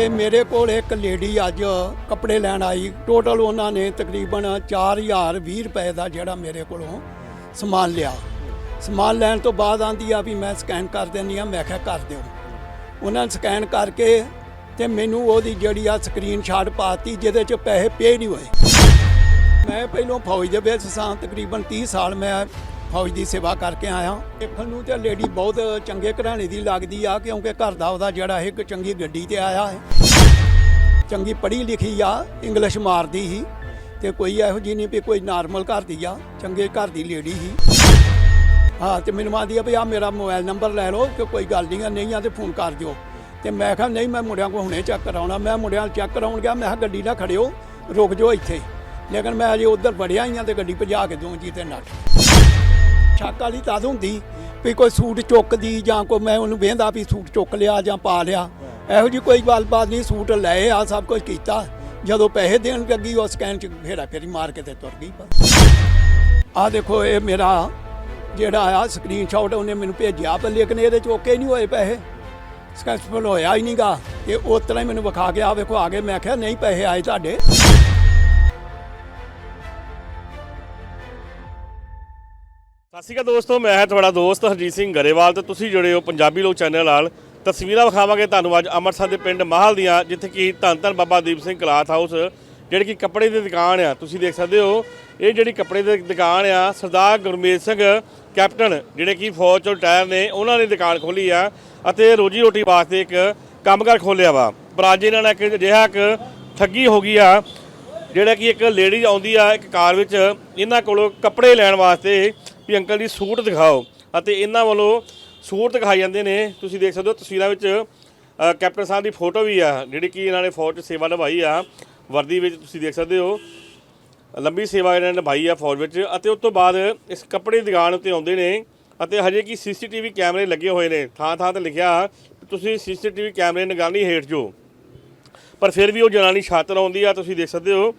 ਤੇ ਮੇਰੇ ਕੋਲ ਇੱਕ ਲੇਡੀ ਅੱਜ ਕੱਪੜੇ ਲੈਣ ਆਈ। ਟੋਟਲ ਉਹਨਾਂ ਨੇ ਤਕਰੀਬਨ 4020 ਰੁਪਏ ਦਾ ਜਿਹੜਾ ਮੇਰੇ ਕੋਲੋਂ ਸਮਾਨ ਲਿਆ। ਸਮਾਨ ਲੈਣ ਤੋਂ ਬਾਅਦ ਆਂਦੀ ਆ ਵੀ ਮੈਂ ਸਕੈਨ ਕਰ ਦਿੰਦੀ ਆ, ਮੈਂ ਕਿਹਾ ਕਰ ਦਿਓ। ਉਹਨਾਂ ਨੇ ਸਕੈਨ ਕਰਕੇ ਤੇ ਮੈਨੂੰ ਉਹਦੀ ਜਿਹੜੀ ਆ ਸਕਰੀਨਸ਼ਾਟ ਪਾਤੀ, ਜਿਹਦੇ ਚ ਪੈਸੇ ਪੇ ਨਹੀਂ ਹੋਏ। ਮੈਂ ਪਹਿਲਾਂ ਫੌਜ ਦੇ ਵਿੱਚ ਸਾਂ, ਤਕਰੀਬਨ 30 ਸਾਲ ਮੈਂ ਫੌਜ ਦੀ ਸੇਵਾ ਕਰਕੇ ਆਇਆ। ਦੇਖਣ ਨੂੰ ਤੇ ਲੇਡੀ ਬਹੁਤ ਚੰਗੇ ਘਰਾਣੇ ਦੀ ਲੱਗਦੀ ਆ, ਕਿਉਂਕਿ ਘਰ ਦਾ ਉਹਦਾ ਜਿਹੜਾ ਇੱਕ ਚੰਗੀ ਗੱਡੀ ਤੇ ਆਇਆ ਹੈ। ਚੰਗੀ ਪੜ੍ਹੀ ਲਿਖੀ ਆ ਇੰਗਲਿਸ਼ ਮਾਰਦੀ ਸੀ, ਤੇ ਕੋਈ ਇਹੋ ਜਿਹੀ ਨਹੀਂ ਵੀ ਕੋਈ ਨਾਰਮਲ ਘਰ ਦੀ ਆ, ਚੰਗੇ ਘਰ ਦੀ ਲੇਡੀ ਸੀ। ਹਾਂ, ਤੇ ਮੈਨੂੰ ਆਂਦੀ ਆ ਵੀ ਆ ਮੇਰਾ ਮੋਬਾਈਲ ਨੰਬਰ ਲੈ ਲਓ, ਕਿ ਕੋਈ ਗੱਲ ਨਹੀਂ ਆ ਨਹੀਂ ਆ ਤੇ ਫੋਨ ਕਰ ਦਿਓ। ਤੇ ਮੈਂ ਕਿਹਾ, ਨਹੀਂ, ਮੈਂ ਮੁੰਡਿਆਂ ਕੋਲ ਹੁਣੇ ਚੈੱਕ ਕਰਾਉਣਾ। ਮੈਂ ਮੁੰਡਿਆਂ ਨੂੰ ਚੈੱਕ ਕਰਾਉਣ ਗਿਆ, ਮੈਂ ਕਿਹਾ, ਗੱਡੀ ਨਾ ਖੜਿਓ, ਰੁਕ ਜਾਓ ਇੱਥੇ। ਲੇਕਿਨ ਮੈਂ ਅਜੇ ਉਧਰ ਵੜਿਆ ਹੀ ਆ ਤੇ ਗੱਡੀ ਭਜਾ ਕੇ ਦੂੰ ਜੀ ਤੇ ਨੱਠ। ਸ਼ੱਕ ਵਾਲੀ ਤਦ ਹੁੰਦੀ ਵੀ ਕੋਈ ਸੂਟ ਚੁੱਕਦੀ ਜਾਂ ਕੋਈ ਮੈਂ ਉਹਨੂੰ ਵੇਂਦਾ ਵੀ ਸੂਟ ਚੁੱਕ ਲਿਆ ਜਾਂ ਪਾ ਲਿਆ। ਇਹੋ ਜੀ ਕੋਈ ਗੱਲਬਾਤ ਨਹੀਂ, ਸੂਟ ਲਏ ਆ, ਸਭ ਕੁਝ ਕੀਤਾ। ਜਦੋਂ ਪੈਸੇ ਦੇਣ ਲੱਗੀ, ਉਹ ਸਕੈਨ ਚ ਫੇਰਾ ਫੇਰੀ ਮਾਰ ਕੇ ਤੇ ਤੁਰ ਗਈ ਆ ਦੇਖੋ, ਇਹ ਮੇਰਾ ਜਿਹੜਾ ਆ ਸਕਰੀਨਸ਼ਾਟ ਉਹਨੇ ਮੈਨੂੰ ਭੇਜਿਆ, ਪਰ ਲੇਕਿਨ ਇਹਦੇ ਚ ਓਕੇ ਨਹੀਂ ਹੋਏ ਪੈਸੇ। ਸਕਸੈਸਫੁਲ ਹੋਇਆ ਹੀ ਨਹੀਂਗਾ ਇਹ ਉਸ ਤਰ੍ਹਾਂ ਹੀ ਮੈਨੂੰ ਵਿਖਾ ਕੇ ਆ, ਵੇਖੋ, ਆ ਗਏ ਮੈਂ ਕਿਹਾ, ਨਹੀਂ, ਪੈਸੇ ਆਏ ਤੁਹਾਡੇ। ਸਤਿ ਸ਼੍ਰੀ ਅਕਾਲ ਦੋਸਤੋ, ਮੈਂ ਹਾਂ ਤੁਹਾਡਾ ਦੋਸਤ ਹਰਜੀਤ ਸਿੰਘ ਗਰੇਵਾਲ ਤੇ ਤੁਸੀਂ ਜੁੜੇ ਹੋ ਪੰਜਾਬੀ ਲੋਕ ਚੈਨਲ ਨਾਲ। ਤਸਵੀਰਾਂ ਵਿਖਾਵਾਂਗੇ ਤੁਹਾਨੂੰ ਅੱਜ ਅੰਮ੍ਰਿਤਸਰ ਦੇ ਪਿੰਡ ਮਾਹਲ ਦੀਆਂ, ਜਿੱਥੇ ਕਿ ਧੰਨ ਧੰਨ ਬਾਬਾ ਦੀਪ ਸਿੰਘ ਕਲਾਥ ਹਾਊਸ, ਜਿਹੜੀ ਕਿ ਕੱਪੜੇ ਦੀ ਦੁਕਾਨ ਆ। ਤੁਸੀਂ ਦੇਖ ਸਕਦੇ ਹੋ, ਇਹ ਜਿਹੜੀ ਕੱਪੜੇ ਦੀ ਦੁਕਾਨ ਆ, ਸਰਦਾਰ ਗੁਰਮੇਜ ਸਿੰਘ, ਕੈਪਟਨ, ਜਿਹੜੇ ਕਿ ਫੌਜ ਚੋਂ ਰਿਟਾਇਰ ਨੇ, ਉਹਨਾਂ ਨੇ ਦੁਕਾਨ ਖੋਲੀ ਆ ਅਤੇ ਰੋਜੀ ਰੋਟੀ ਵਾਸਤੇ ਇੱਕ ਕੰਮਕਾਰ ਖੋਲਿਆ ਵਾ। ਪਰ ਅੱਜ ਇਹਨਾਂ ਨਾਲ ਇੱਕ ਅਜਿਹਾ ਇੱਕ ਠੱਗੀ ਹੋ ਗਈ ਆ, ਜਿਹੜਾ ਕਿ ਇੱਕ ਲੇਡੀ ਆਉਂਦੀ ਆ ਇੱਕ ਕਾਰ ਵਿੱਚ, ਇਹਨਾਂ ਕੋਲੋਂ ਕੱਪੜੇ ਲੈਣ ਵਾਸਤੇ ਵੀ ਅੰਕਲ ਜੀ ਸੂਟ ਦਿਖਾਓ ਅਤੇ ਇਹਨਾਂ ਵੱਲੋਂ ਸੂਟ ਦਿਖਾਏ ਜਾਂਦੇ ਨੇ। ਤੁਸੀਂ ਦੇਖ ਸਕਦੇ ਹੋ ਤਸਵੀਰਾਂ ਵਿੱਚ ਕੈਪਟਨ ਸਾਹਿਬ ਦੀ ਫੋਟੋ ਵੀ ਆ, ਜਿਹੜੀ ਕਿ ਇਹਨਾਂ ਨੇ ਫੌਜ 'ਚ ਸੇਵਾ ਨਿਭਾਈ ਆ। ਵਰਦੀ ਵਿੱਚ ਤੁਸੀਂ ਦੇਖ ਸਕਦੇ ਹੋ, ਲੰਬੀ ਸੇਵਾ ਇਹਨਾਂ ਨੇ ਨਿਭਾਈ ਆ ਫੌਜ ਵਿੱਚ ਅਤੇ ਉਸ ਤੋਂ ਬਾਅਦ ਇਸ ਕੱਪੜੇ ਦੀ ਦੁਕਾਨ ਉੱਤੇ ਆਉਂਦੇ ਨੇ ਅਤੇ ਹਜੇ ਕੀ ਸੀਸੀਟੀਵੀ ਕੈਮਰੇ ਲੱਗੇ ਹੋਏ ਨੇ। ਥਾਂ ਥਾਂ ਤੇ ਲਿਖਿਆ ਵੀ ਤੁਸੀਂ ਸੀਸੀਟੀਵੀ ਕੈਮਰੇ ਨਿਗਰਾਨੀ ਹੇਠ ਜੋ। ਪਰ ਫਿਰ ਵੀ ਉਹ ਜਨਾਨੀ ਛਾਤਰ ਆਉਂਦੀ ਆ, ਤੁਸੀਂ ਦੇਖ ਸਕਦੇ ਹੋ।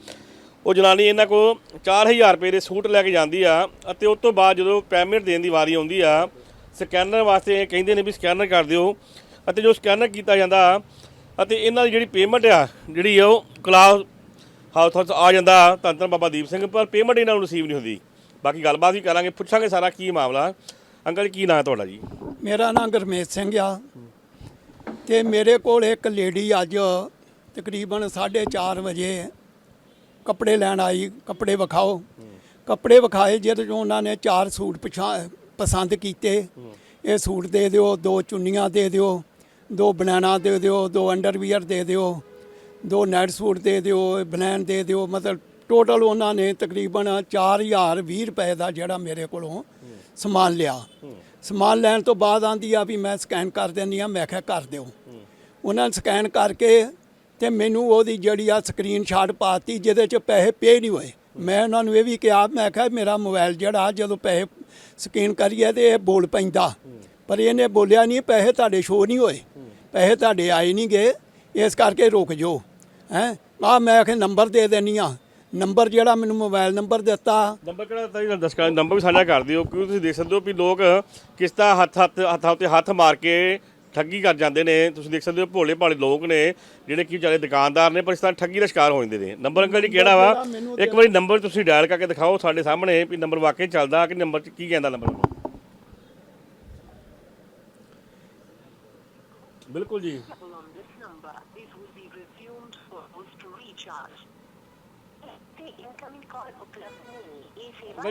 ਉਹ ਜਨਾਨੀ ਇਹਨਾਂ ਕੋ 4000 ਰੁਪਏ ਦੇ ਸੂਟ ਲੈ ਕੇ ਜਾਂਦੀ ਆ ਅਤੇ ਉਸ ਤੋਂ ਬਾਅਦ ਜਦੋਂ ਪੇਮੈਂਟ ਦੇਣ ਦੀ ਵਾਰੀ ਆਉਂਦੀ ਆ, ਸਕੈਨਰ ਵਾਸਤੇ ਇਹ ਕਹਿੰਦੇ ਨੇ ਵੀ ਸਕੈਨਰ ਕਰ ਦਿਓ ਅਤੇ ਜੋ ਸਕੈਨਰ ਕੀਤਾ ਜਾਂਦਾ ਅਤੇ ਇਹਨਾਂ ਦੀ ਜਿਹੜੀ ਪੇਮੈਂਟ ਆ, ਜਿਹੜੀ ਉਹ ਕਲਾਸ ਹਾਊਸ ਹਾਊਸ ਆ ਜਾਂਦਾ, ਧੰਨ ਬਾਬਾ ਦੀਪ ਸਿੰਘ, ਪਰ ਪੇਮੈਂਟ ਇਹਨਾਂ ਨੂੰ ਰਿਸੀਵ ਨਹੀਂ ਹੁੰਦੀ। ਬਾਕੀ ਗੱਲਬਾਤ ਵੀ ਕਰਾਂਗੇ, ਪੁੱਛਾਂਗੇ ਸਾਰਾ ਕੀ ਮਾਮਲਾ। ਅੰਕਲ ਜੀ, ਕੀ ਨਾਂ ਹੈ ਤੁਹਾਡਾ ਜੀ? ਮੇਰਾ ਨਾਂ ਗੁਰਮੇਜ ਸਿੰਘ ਆ ਤੇ ਮੇਰੇ ਕੋਲ ਇੱਕ ਲੇਡੀ ਅੱਜ ਤਕਰੀਬਨ 4:30 ਵਜੇ ਕੱਪੜੇ ਲੈਣ ਆਈ, ਕੱਪੜੇ ਵਿਖਾਓ। ਕੱਪੜੇ ਵਿਖਾਏ, ਜਿਹਦੇ ਚੋਂ ਉਹਨਾਂ ਨੇ ਚਾਰ ਸੂਟ ਪਛਾ, ਪਸੰਦ ਕੀਤੇ। ਇਹ ਸੂਟ ਦੇ ਦਿਓ, ਦੋ ਚੁੰਨੀਆਂ ਦੇ ਦਿਓ, ਦੋ ਬਨਾਨਾ ਦੇ ਦਿਓ, ਦੋ ਅੰਡਰਵੀਅਰ ਦੇ ਦਿਓ, ਦੋ ਨਾਈਟ ਸੂਟ ਦੇ ਦਿਓ ਬਨੈਨ ਦੇ ਦਿਓ। ਮਤਲਬ ਟੋਟਲ ਉਹਨਾਂ ਨੇ ਤਕਰੀਬਨ 4020 ਰੁਪਏ ਦਾ ਜਿਹੜਾ ਮੇਰੇ ਕੋਲੋਂ ਸਮਾਨ ਲਿਆ। ਸਮਾਨ ਲੈਣ ਤੋਂ ਬਾਅਦ ਆਂਦੀ ਆ ਵੀ ਮੈਂ ਸਕੈਨ ਕਰ ਦਿੰਦੀ ਆ, ਮੈਂ ਕਿਹਾ ਕਰ ਦਿਓ। ਉਹਨਾਂ ਨੇ ਸਕੈਨ ਕਰਕੇ ਤੇ ਮੈਨੂੰ ਉਹਦੀ ਜਿਹੜੀ ਆ ਸਕਰੀਨਸ਼ਾਟ ਪਾਤੀ, ਜਿਹਦੇ ਚ ਪੈਸੇ ਪੇ ਨਹੀਂ ਹੋਏ। ਮੈਂ ਉਹਨਾਂ ਨੂੰ ਇਹ ਵੀ ਕਿਹਾ, ਮੈਂ ਕਿਹਾ ਮੇਰਾ ਮੋਬਾਈਲ ਜਿਹੜਾ, ਜਦੋਂ ਪੈਸੇ ਸਕੈਨ ਕਰੀਏ ਤੇ ਇਹ ਬੋਲ ਪੈਂਦਾ। ਪਰ ਇਹਨੇ ਬੋਲਿਆ ਨਹੀਂ, ਪੈਸੇ ਤੁਹਾਡੇ ਸ਼ੋ ਨਹੀਂ ਹੋਏ। ਪੈਸੇ ਤੁਹਾਡੇ ਆਏ ਨਹੀਂ ਗਏ। ਇਸ ਕਰਕੇ ਰੁਕ ਜਾਓ। ਹੈ? ਆ ਮੈਂ ਆਖੇ ਨੰਬਰ ਦੇ ਦੇਣੀ ਆ ਨੰਬਰ ਜਿਹੜਾ ਮੈਨੂੰ ਮੋਬਾਈਲ ਨੰਬਰ ਦਿੱਤਾ। ਨੰਬਰ ਕਿਹੜਾ ਦਿੱਤਾ ਜੀ? ਦਰਸ਼ਕਾਂ ਦਾ ਨੰਬਰ ਵੀ ਸਾਂਝਾ ਕਰ ਦਿਓ। ਕਿਉਂ ਤੁਸੀਂ ਦੇਖ ਸਕਦੇ ਹੋ ਵੀ ਲੋਕ ਕਿਸ ਤਰ੍ਹਾਂ ਹੱਥ ਹੱਥ ਹੱਥਾਂ ਉੱਤੇ ਹੱਥ ਮਾਰ ਕੇ ਠੱਗੀ ਕਰ ਜਾਂਦੇ ਨੇ। ਤੁਸੀਂ ਦੇਖ ਸਕਦੇ ਹੋ ਭੋਲੇ ਭਾਲੇ ਲੋਕ ਨੇ ਜਿਹੜੇ ਕੀ ਵਿਚਾਰੇ ਦੁਕਾਨਦਾਰ ਨੇ ਪਰ ਇਸ ਤਰ੍ਹਾਂ ਠੱਗੀ ਦਾ ਸ਼ਿਕਾਰ ਹੋ ਜਾਂਦੇ ਨੇ। ਨੰਬਰ ਅੰਕਲ ਜੀ ਕਿਹੜਾ ਵਾ? ਇੱਕ ਵਾਰੀ ਨੰਬਰ ਤੁਸੀਂ ਡਾਇਲ ਕਰਕੇ ਦਿਖਾਓ ਸਾਡੇ ਸਾਹਮਣੇ ਵੀ ਨੰਬਰ ਵਾਕਈ ਚੱਲਦਾ ਕਿ ਨੰਬਰ 'ਚ ਕੀ ਕਹਿੰਦਾ ਨੰਬਰ। ਬਿਲਕੁਲ ਜੀ। Incoming call operator.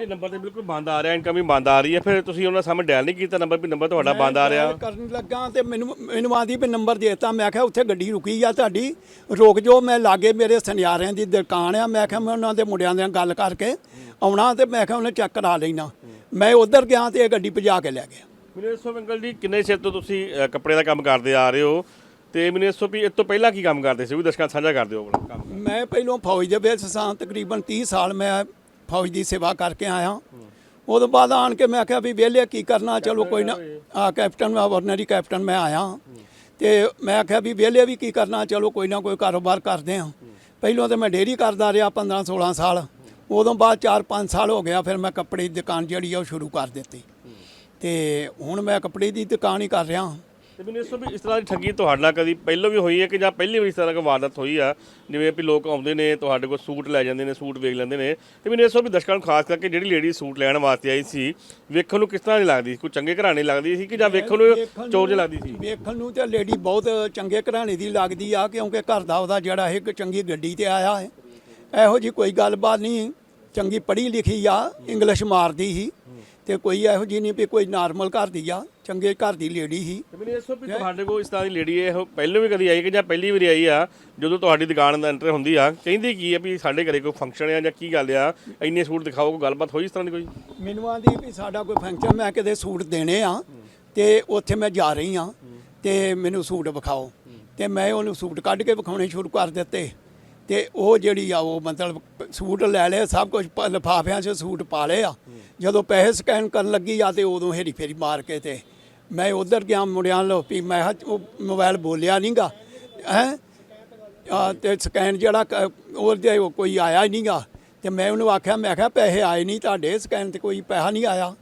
ਜੀ ਨੰਬਰ ਤੇ ਬਿਲਕੁਲ ਬੰਦ ਆ ਰਿਹਾ ਇਨਕਮਿੰਗ ਬੰਦ ਆ ਰਹੀ ਹੈ। ਫਿਰ ਤੁਸੀਂ ਉਹਨਾਂ ਸਾਹਮਣੇ ਡਾਇਲ ਨਹੀਂ ਕੀਤਾ ਨੰਬਰ ਵੀ ਨੰਬਰ ਤੁਹਾਡਾ ਬੰਦ ਆ ਰਿਹਾ। ਕਰਨ ਲੱਗਾ ਤੇ ਮੈਨੂੰ ਮੈਨੂੰ ਆਂਦੀ ਵੀ ਨੰਬਰ ਦੇਤਾ। ਮੈਂ ਕਿਹਾ ਉੱਥੇ ਗੱਡੀ ਰੁਕੀ ਆ ਤੁਹਾਡੀ। ਰੁਕ ਜਾਓ ਮੈਂ ਲਾਗੇ ਮੇਰੇ ਸੁਨਿਆਰਿਆਂ ਦੀ ਦੁਕਾਨ ਆ। ਮੈਂ ਕਿਹਾ ਮੈਂ ਉਹਨਾਂ ਦੇ ਮੁੰਡਿਆਂ ਨਾਲ ਗੱਲ ਕਰਕੇ ਆਉਣਾ ਤੇ ਮੈਂ ਕਿਹਾ ਉਹਨੇ ਚੈੱਕ ਕਰਾ ਲੈਣਾ। ਮੈਂ ਉਧਰ ਗਿਆ ਤੇ ਇਹ ਗੱਡੀ ਭਜਾ ਕੇ ਲੈ ਗਿਆ। ਮੈਨੂੰ ਦੱਸੋ ਅੰਕਲ ਜੀ ਕਿੰਨੇ ਚਿਰ ਤੋਂ ਤੁਸੀਂ ਅ, ਕੱਪੜੇ ਦਾ ਕੰਮ ਕਰਦੇ ਆ ਰਹੇ ਹੋ? ਤੇ ਮੈਨੂੰ ਦੱਸੋ ਵੀ ਇਸ ਤੋਂ ਪਹਿਲਾਂ ਕੀ ਕੰਮ ਕਰਦੇ ਸੀ? ਉਹ ਵੀ ਦਰਸ਼ਕਾਂ ਨਾਲ ਸਾਂਝਾ ਕਰ ਦਿਓ ਆਪਣਾ ਕੰਮ। ਮੈਂ ਪਹਿਲੋਂ ਫੌਜ ਦੇ ਵਿੱਚ ਸਾਂ ਤਕਰੀਬਨ 30 ਸਾਲ ਮੈਂ ਫੌਜ ਦੀ ਸੇਵਾ ਕਰਕੇ ਆਇਆ। ਉਦੋਂ ਬਾਅਦ ਆਣ ਕੇ ਮੈਂ ਕਿਹਾ ਵੀ ਵਿਹਲੇ ਕੀ ਕਰਨਾ? ਚਲੋ ਕੋਈ ਨਾ। ਆ ਕੈਪਟਨ ਮੈਂ ਆਰਡੀਨਰੀ ਕੈਪਟਨ ਮੈਂ ਆਇਆ। ਤੇ ਮੈਂ ਆਖਿਆ ਵੀ ਵਿਹਲੇ ਵੀ ਕੀ ਕਰਨਾ? ਚਲੋ ਕੋਈ ਨਾ ਕੋਈ ਕਾਰੋਬਾਰ ਕਰਦੇ ਆ। ਪਹਿਲੋਂ ਤੇ ਮੈਂ ਡੇਅਰੀ ਕਰਦਾ ਰਿਹਾ 15 16 ਸਾਲ। ਉਦੋਂ ਬਾਅਦ 4-5 ਸਾਲ ਹੋ ਗਿਆ ਫਿਰ ਮੈਂ ਕੱਪੜੇ ਦੀ ਦੁਕਾਨ ਜਿਹੜੀ ਆ ਉਹ ਸ਼ੁਰੂ ਕਰ ਦਿੱਤੀ। ਤੇ ਹੁਣ ਮੈਂ ਕੱਪੜੇ ਦੀ ਦੁਕਾਨ ਹੀ ਕਰ ਰਿਹਾ। ਤੇ ਮੈਨੂੰ ਇਸ ਤੋਂ ਵੀ ਇਸ ਤਰ੍ਹਾਂ ਦੀ ਠੱਗੀ ਤੁਹਾਡੇ ਨਾਲ ਕਦੀ ਪਹਿਲਾਂ ਵੀ ਹੋਈ ਹੈ ਕਿ ਜਾਂ ਪਹਿਲੀ ਵਾਰ ਇਸ ਤਰ੍ਹਾਂ ਦੀ ਵਾਰਦਾਤ ਹੋਈ ਆ? ਜਿਵੇਂ ਵੀ ਲੋਕ ਆਉਂਦੇ ਨੇ, ਤੁਹਾਡੇ ਕੋਲ ਸੂਟ ਲੈ ਜਾਂਦੇ ਨੇ, ਸੂਟ ਵੇਖ ਲੈਂਦੇ ਨੇ। ਤੇ ਮੈਨੂੰ ਇਸ ਤੋਂ ਵੀ ਦਰਸ਼ਕਾਂ ਨੂੰ ਖਾਸ ਕਰਕੇ ਜਿਹੜੀ ਲੇਡੀ ਸੂਟ ਲੈਣ ਵਾਸਤੇ ਆਈ ਸੀ, ਵੇਖਣ ਨੂੰ ਕਿਸ ਤਰ੍ਹਾਂ ਦੀ ਲੱਗਦੀ ਸੀ? ਕੋਈ ਚੰਗੇ ਘਰਾਣੇ ਲੱਗਦੀ ਸੀ ਕਿ ਜਾਂ ਵੇਖਣ ਨੂੰ ਚੋਰ ਜਿਹੀ ਲੱਗਦੀ ਸੀ? ਵੇਖਣ ਨੂੰ ਤੇ ਲੇਡੀ ਬਹੁਤ ਚੰਗੇ ਘਰਾਣੇ ਦੀ ਲੱਗਦੀ ਆ, ਕਿਉਂਕਿ ਘਰ ਦਾ ਉਹਦਾ ਜਿਹੜਾ ਹੈ ਚੰਗੀ ਗੱਡੀ ਤੇ ਆਇਆ ਹੈ। ਇਹੋ ਜੀ ਕੋਈ ਗੱਲਬਾਤ ਨਹੀਂ। ਚੰਗੀ ਪੜ੍ਹੀ ਲਿਖੀ ਆ, ਇੰਗਲਿਸ਼ ਮਾਰਦੀ ਸੀ। ਤੇ ਕੋਈ ਇਹੋ ਜੀ ਨਹੀਂ ਵੀ ਕੋਈ ਨਾਰਮਲ ਘਰ ਦੀ ਆ ਚੰਗੇ ਘਰ ਦੀ ਲੇਡੀ ਸੀ ਤੇ ਮੈਨੂੰ ਤੋਂ ਵੀ ਤੁਹਾਡੇ ਕੋਲ ਇਸ ਤਰ੍ਹਾਂ ਦੀ ਲੇਡੀ ਇਹ ਪਹਿਲਾਂ ਵੀ ਕਦੀ ਆਈ ਕਿ ਜਾਂ ਪਹਿਲੀ ਵਾਰੀ ਆਈ ਆ ਜਦੋਂ ਤੁਹਾਡੀ ਦੁਕਾਨ ਦਾ ਐਂਟਰ ਹੁੰਦੀ ਆ ਕਹਿੰਦੀ ਕੀ ਆ ਵੀ ਸਾਡੇ ਘਰੇ ਕੋਈ ਫੰਕਸ਼ਨ ਆ ਜਾਂ ਕੀ ਗੱਲ ਆ? ਇੰਨੇ ਸੂਟ ਦਿਖਾਓ ਕੋਈ ਗੱਲਬਾਤ ਹੋਈ ਇਸ ਤਰ੍ਹਾਂ ਦੀ ਕੋਈ? ਮੈਨੂੰ ਆਂਦੀ ਵੀ ਸਾਡਾ ਕੋਈ ਫੰਕਸ਼ਨ ਮੈਂ ਕਿਤੇ ਸੂਟ ਦੇਣੇ ਆ ਤੇ ਉੱਥੇ ਮੈਂ ਜਾ ਰਹੀ ਆ ਤੇ ਮੈਨੂੰ ਸੂਟ ਵਿਖਾਓ। ਤੇ ਮੈਂ ਉਹਨੂੰ ਸੂਟ ਕੱਢ ਕੇ ਵਿਖਾਉਣੇ ਸ਼ੁਰੂ ਕਰ ਦਿੱਤੇ। ਤੇ ਉਹ ਜਿਹੜੀ ਆ ਉਹ ਮਤਲਬ ਸੂਟ ਲੈ ਲਏ ਸਭ ਕੁਝ ਲਿਫਾਫਿਆਂ 'ਚ ਸੂਟ ਪਾ ਲਏ ਆ। ਜਦੋਂ ਪੈਸੇ ਸਕੈਨ ਕਰਨ ਲੱਗੀ ਆ ਤੇ ਉਦੋਂ ਹੇਰੀ ਫੇਰੀ ਮਾਰ ਕੇ ਤੇ ਮੈਂ ਉਧਰ ਗਿਆ ਮੁੰਡਿਆਂ ਲੋ ਵੀ ਮੈਂ ਉਹ ਮੋਬਾਈਲ ਬੋਲਿਆ ਨਹੀਂਗਾ ਹੈ? ਤੇ ਸਕੈਨ ਜਿਹੜਾ ਕ- ਉਹਦੇ ਉਹ ਕੋਈ ਆਇਆ ਹੀ ਨਹੀਂਗਾ ਤੇ ਮੈਂ ਉਹਨੂੰ ਆਖਿਆ ਮੈਂ ਕਿਹਾ ਪੈਸੇ ਆਏ ਨਹੀਂ ਤੁਹਾਡੇ ਸਕੈਨ ਤੇ ਕੋਈ ਪੈਸਾ ਨਹੀਂ ਆਇਆ।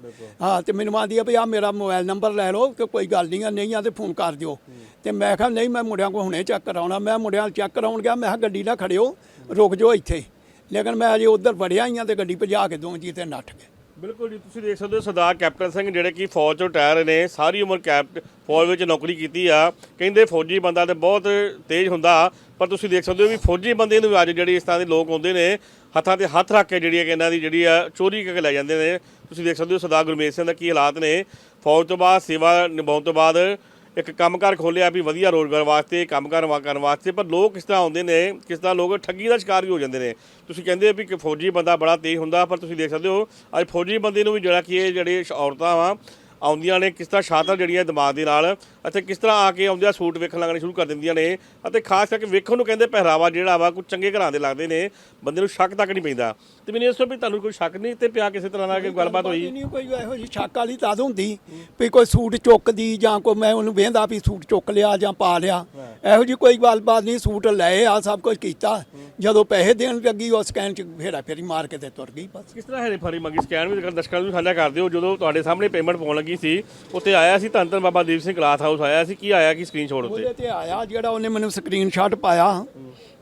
ਹਾਂ ਤੇ ਮੈਨੂੰ ਆਂਦੀ ਆ ਵੀ ਆ ਮੇਰਾ ਮੋਬਾਈਲ ਨੰਬਰ ਲੈ ਲਓ ਕਿ ਕੋਈ ਗੱਲ ਨਹੀਂ ਆ ਨਹੀਂ ਆ ਤੇ ਫੋਨ ਕਰ ਦਿਓ। ਤੇ ਮੈਂ ਕਿਹਾ ਨਹੀਂ ਮੈਂ ਮੁੰਡਿਆਂ ਕੋ ਹੁਣੇ ਚੈੱਕ ਕਰਾਉਣਾ। ਮੈਂ ਮੁੰਡਿਆਂ ਚੈੱਕ ਕਰਾਉਣ ਗਿਆ ਮੈਂ ਕਿਹਾ ਗੱਡੀ ਨਾ ਖੜਿਓ ਰੁਕ ਜਾਓ ਇੱਥੇ। ਲੇਕਿਨ ਮੈਂ ਅਜੇ ਉਧਰ ਵੜਿਆ ਹੀ ਆ ਤੇ ਗੱਡੀ ਭਜਾ ਕੇ ਦੋ ਜੀ ਤੇ ਨੱਠ ਗਏ। ਬਿਲਕੁਲ ਜੀ ਤੁਸੀਂ ਦੇਖ ਸਕਦੇ ਹੋ ਸਰਦਾਰ ਕੈਪਟਨ ਸਿੰਘ ਜਿਹੜੇ ਕਿ ਫੌਜ ਚੋਂ ਟਾਇਰ ਨੇ ਸਾਰੀ ਉਮਰ ਕੈਪਟ ਫੌਜ ਵਿੱਚ ਨੌਕਰੀ ਕੀਤੀ ਆ। ਕਹਿੰਦੇ ਫੌਜੀ ਬੰਦਾ ਤੇ ਬਹੁਤ ਤੇਜ਼ ਹੁੰਦਾ ਪਰ ਤੁਸੀਂ ਦੇਖ ਸਕਦੇ ਹੋ ਵੀ ਫੌਜੀ ਬੰਦੇ ਨੂੰ ਅੱਜ ਜਿਹੜੀ ਇਸ ਤਰ੍ਹਾਂ ਦੇ ਲੋਕ ਆਉਂਦੇ ਨੇ ਹੱਥਾਂ ਤੇ ਹੱਥ ਰੱਖ ਕੇ ਜਿਹੜੀ ਹੈ ਕਿ ਇਹਨਾਂ ਦੀ ਜਿਹੜੀ ਆ ਚੋਰੀ ਕਰਕੇ ਲੈ ਜਾਂਦੇ ਨੇ। ਤੁਸੀਂ ਦੇਖ ਸਕਦੇ ਹੋ ਸਰਦਾਰ ਗੁਰਮੇਜ ਸਿੰਘ ਦਾ ਕੀ ਹਾਲਾਤ ਨੇ। ਫੌਜ ਤੋਂ ਬਾਅਦ, ਸੇਵਾ ਨਿਭਾਉਣ ਤੋਂ ਬਾਅਦ ਇੱਕ ਕੰਮਕਾਰ ਖੋਲਿਆ ਵੀ ਵਧੀਆ ਰੋਜ਼ਗਾਰ ਵਾਸਤੇ, ਕੰਮਕਾਰ ਵਾ- ਕਰਨ ਵਾਸਤੇ, ਪਰ ਲੋਕ ਕਿਸ ਤਰ੍ਹਾਂ ਆਉਂਦੇ ਨੇ, ਕਿਸ ਤਰ੍ਹਾਂ ਲੋਕ ਠੱਗੀ ਦਾ ਸ਼ਿਕਾਰ ਵੀ ਹੋ ਜਾਂਦੇ ਨੇ। ਤੁਸੀਂ ਕਹਿੰਦੇ ਵੀ ਕਿ ਫੌਜੀ ਬੰਦਾ ਬੜਾ ਤੇਜ਼ ਹੁੰਦਾ, ਪਰ ਤੁਸੀਂ ਦੇਖ ਸਕਦੇ ਹੋ, ਅੱਜ ਫੌਜੀ ਬੰਦੇ ਨੂੰ ਵੀ ਜਿਹੜਾ ਕਿ ਇਹ ਜਿਹੜੇ ਔਰਤਾਂ ਵਾ ਆਉਂਦੀਆਂ ਨੇ ਕਿਸ ਤਰ੍ਹਾਂ ਸ਼ਾਤਰ ਜਿਹੜੀਆਂ ਦਿਮਾਗ ਦੇ ਨਾਲ ਅਤੇ ਕਿਸ ਤਰ੍ਹਾਂ ਆ ਕੇ ਆਉਂਦਿਆਂ ਸੂਟ ਵੇਖਣ ਲੱਗਣੇ ਸ਼ੁਰੂ ਕਰ ਦਿੰਦੀਆਂ ਨੇ ਅਤੇ ਖਾਸ ਕਰਕੇ ਵੇਖਣ ਨੂੰ ਕਹਿੰਦੇ ਪਹਿਰਾਵਾ ਜਿਹੜਾ ਵਾ ਕੁਝ ਚੰਗੇ ਘਰਾਂ ਦੇ ਲੱਗਦੇ ਨੇ ਬੰਦੇ ਨੂੰ ਸ਼ੱਕ ਤੱਕ ਨਹੀਂ ਪੈਂਦਾ। ਤੇ ਮੈਨੂੰ ਇਸ ਤੋਂ ਵੀ ਤੁਹਾਨੂੰ ਕੋਈ ਸ਼ੱਕ ਨਹੀਂ ਤੇ ਪਿਆ ਕਿਸੇ ਤਰ੍ਹਾਂ ਨਾਲ ਕੋਈ ਗੱਲਬਾਤ ਹੋਈ? ਨਹੀਂ ਕੋਈ ਇਹੋ ਜਿਹੀ ਸ਼ੱਕ ਵਾਲੀ ਤਦ ਹੁੰਦੀ ਵੀ ਕੋਈ ਸੂਟ ਚੁੱਕਦੀ ਜਾਂ ਕੋਈ ਮੈਂ ਉਹਨੂੰ ਵੇਂਦਾ ਵੀ ਸੂਟ ਚੁੱਕ ਲਿਆ ਜਾਂ ਪਾ ਲਿਆ। ਇਹੋ ਜਿਹੀ ਕੋਈ ਗੱਲਬਾਤ ਨਹੀਂ ਸੂਟ ਲਏ ਆ ਸਭ ਕੁਝ ਕੀਤਾ। ਜਦੋਂ ਪੈਸੇ ਦੇਣ ਲੱਗੀ ਉਹ ਸਕੈਨ ਚ ਫੇਰਾ ਫੇਰੀ ਮਾਰ ਕੇ ਤੇ ਤੁਰ ਗਈ ਬਸ। ਕਿਸ ਤਰ੍ਹਾਂ ਹੈਰੇ ਫਰੀ ਮੰਗੀ? ਸਕੈਨ ਵੀ ਕਰ ਦਰਸ਼ਕਾਂ ਨੂੰ ਸਾਂਝਾ ਕਰ ਦਿਓ ਜਦੋਂ ਤੁਹਾਡੇ ਸਾਹਮਣੇ ਪੇਮੈਂਟ ਪਾਉਣ ਲੱਗੀ ਸੀ ਉੱਥੇ ਆਇਆ ਸੀ ਧੰਨ ਧੰਨ ਬਾਬਾ ਦੀਪ ਸਿੰਘ ਕਲਾਥ ਹਾਊਸ ਆਇਆ ਸੀ, ਕੀ ਆਇਆ, ਕੀ ਸਕਰੀਨਸ਼ਾਟ ਉੱਤੇ? ਉਹਦੇ ਤੇ ਆਇਆ, ਜਿਹੜਾ ਉਹਨੇ ਮੈਨੂੰ ਸਕਰੀਨਸ਼ਾਟ ਪਾਇਆ,